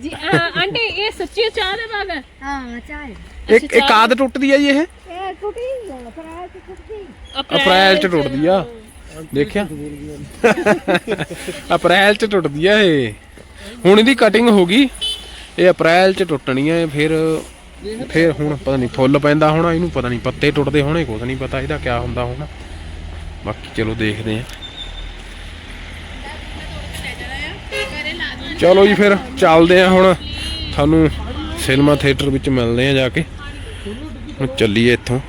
ਜੀ ਆ, ਆਂਟੀ ਇਹ ਸੱਚੀ ਚਾਹ ਦੇ ਬਾਗ ਹੈ ਹਾਂ ਚਾਹ ਇੱਕ ਇੱਕ ਆਦ ਟੁੱਟਦੀ ਆ ਜੀ ਇਹ? ਇਹ ਟੁੱਟੀ ਅਪ੍ਰੈਲ ਚ ਟੁੱਟਦੀ ਆ। ਦੇਖਿਆ? ਅਪ੍ਰੈਲ ਚ ਟੁੱਟਦੀ ਆ ਇਹ। ਹੁਣ ਇਹਦੀ ਕਟਿੰਗ ਹੋ ਗਈ। ਇਹ ਅਪ੍ਰੈਲ ਚ ਟੁੱਟਣੀ ਹੈ ਫਿਰ ਫਿਰ ਹੁਣ ਪਤਾ ਨਹੀਂ ਫੁੱਲ ਪੈਂਦਾ ਹੋਣਾ, ਇਹਨੂੰ ਪਤਾ ਨਹੀਂ ਪੱਤੇ ਟੁੱਟਦੇ ਹੋਣੇ ਕੁਝ ਨਹੀਂ ਪਤਾ ਇਹਦਾ ਕਿਆ ਹੁੰਦਾ ਹੋਣਾ। ਬਾਕੀ ਚਲੋ ਦੇਖਦੇ ਆ। ਚਲੋ ਜੀ ਫਿਰ ਚੱਲਦੇ ਆ ਹੁਣ। ਤੁਹਾਨੂੰ ਸਿਨੇਮਾ ਥੀਏਟਰ ਵਿੱਚ ਮਿਲਦੇ ਆ ਜਾ ਕੇ। ਹੁਣ ਚੱਲੀਏ ਇੱਥੋਂ।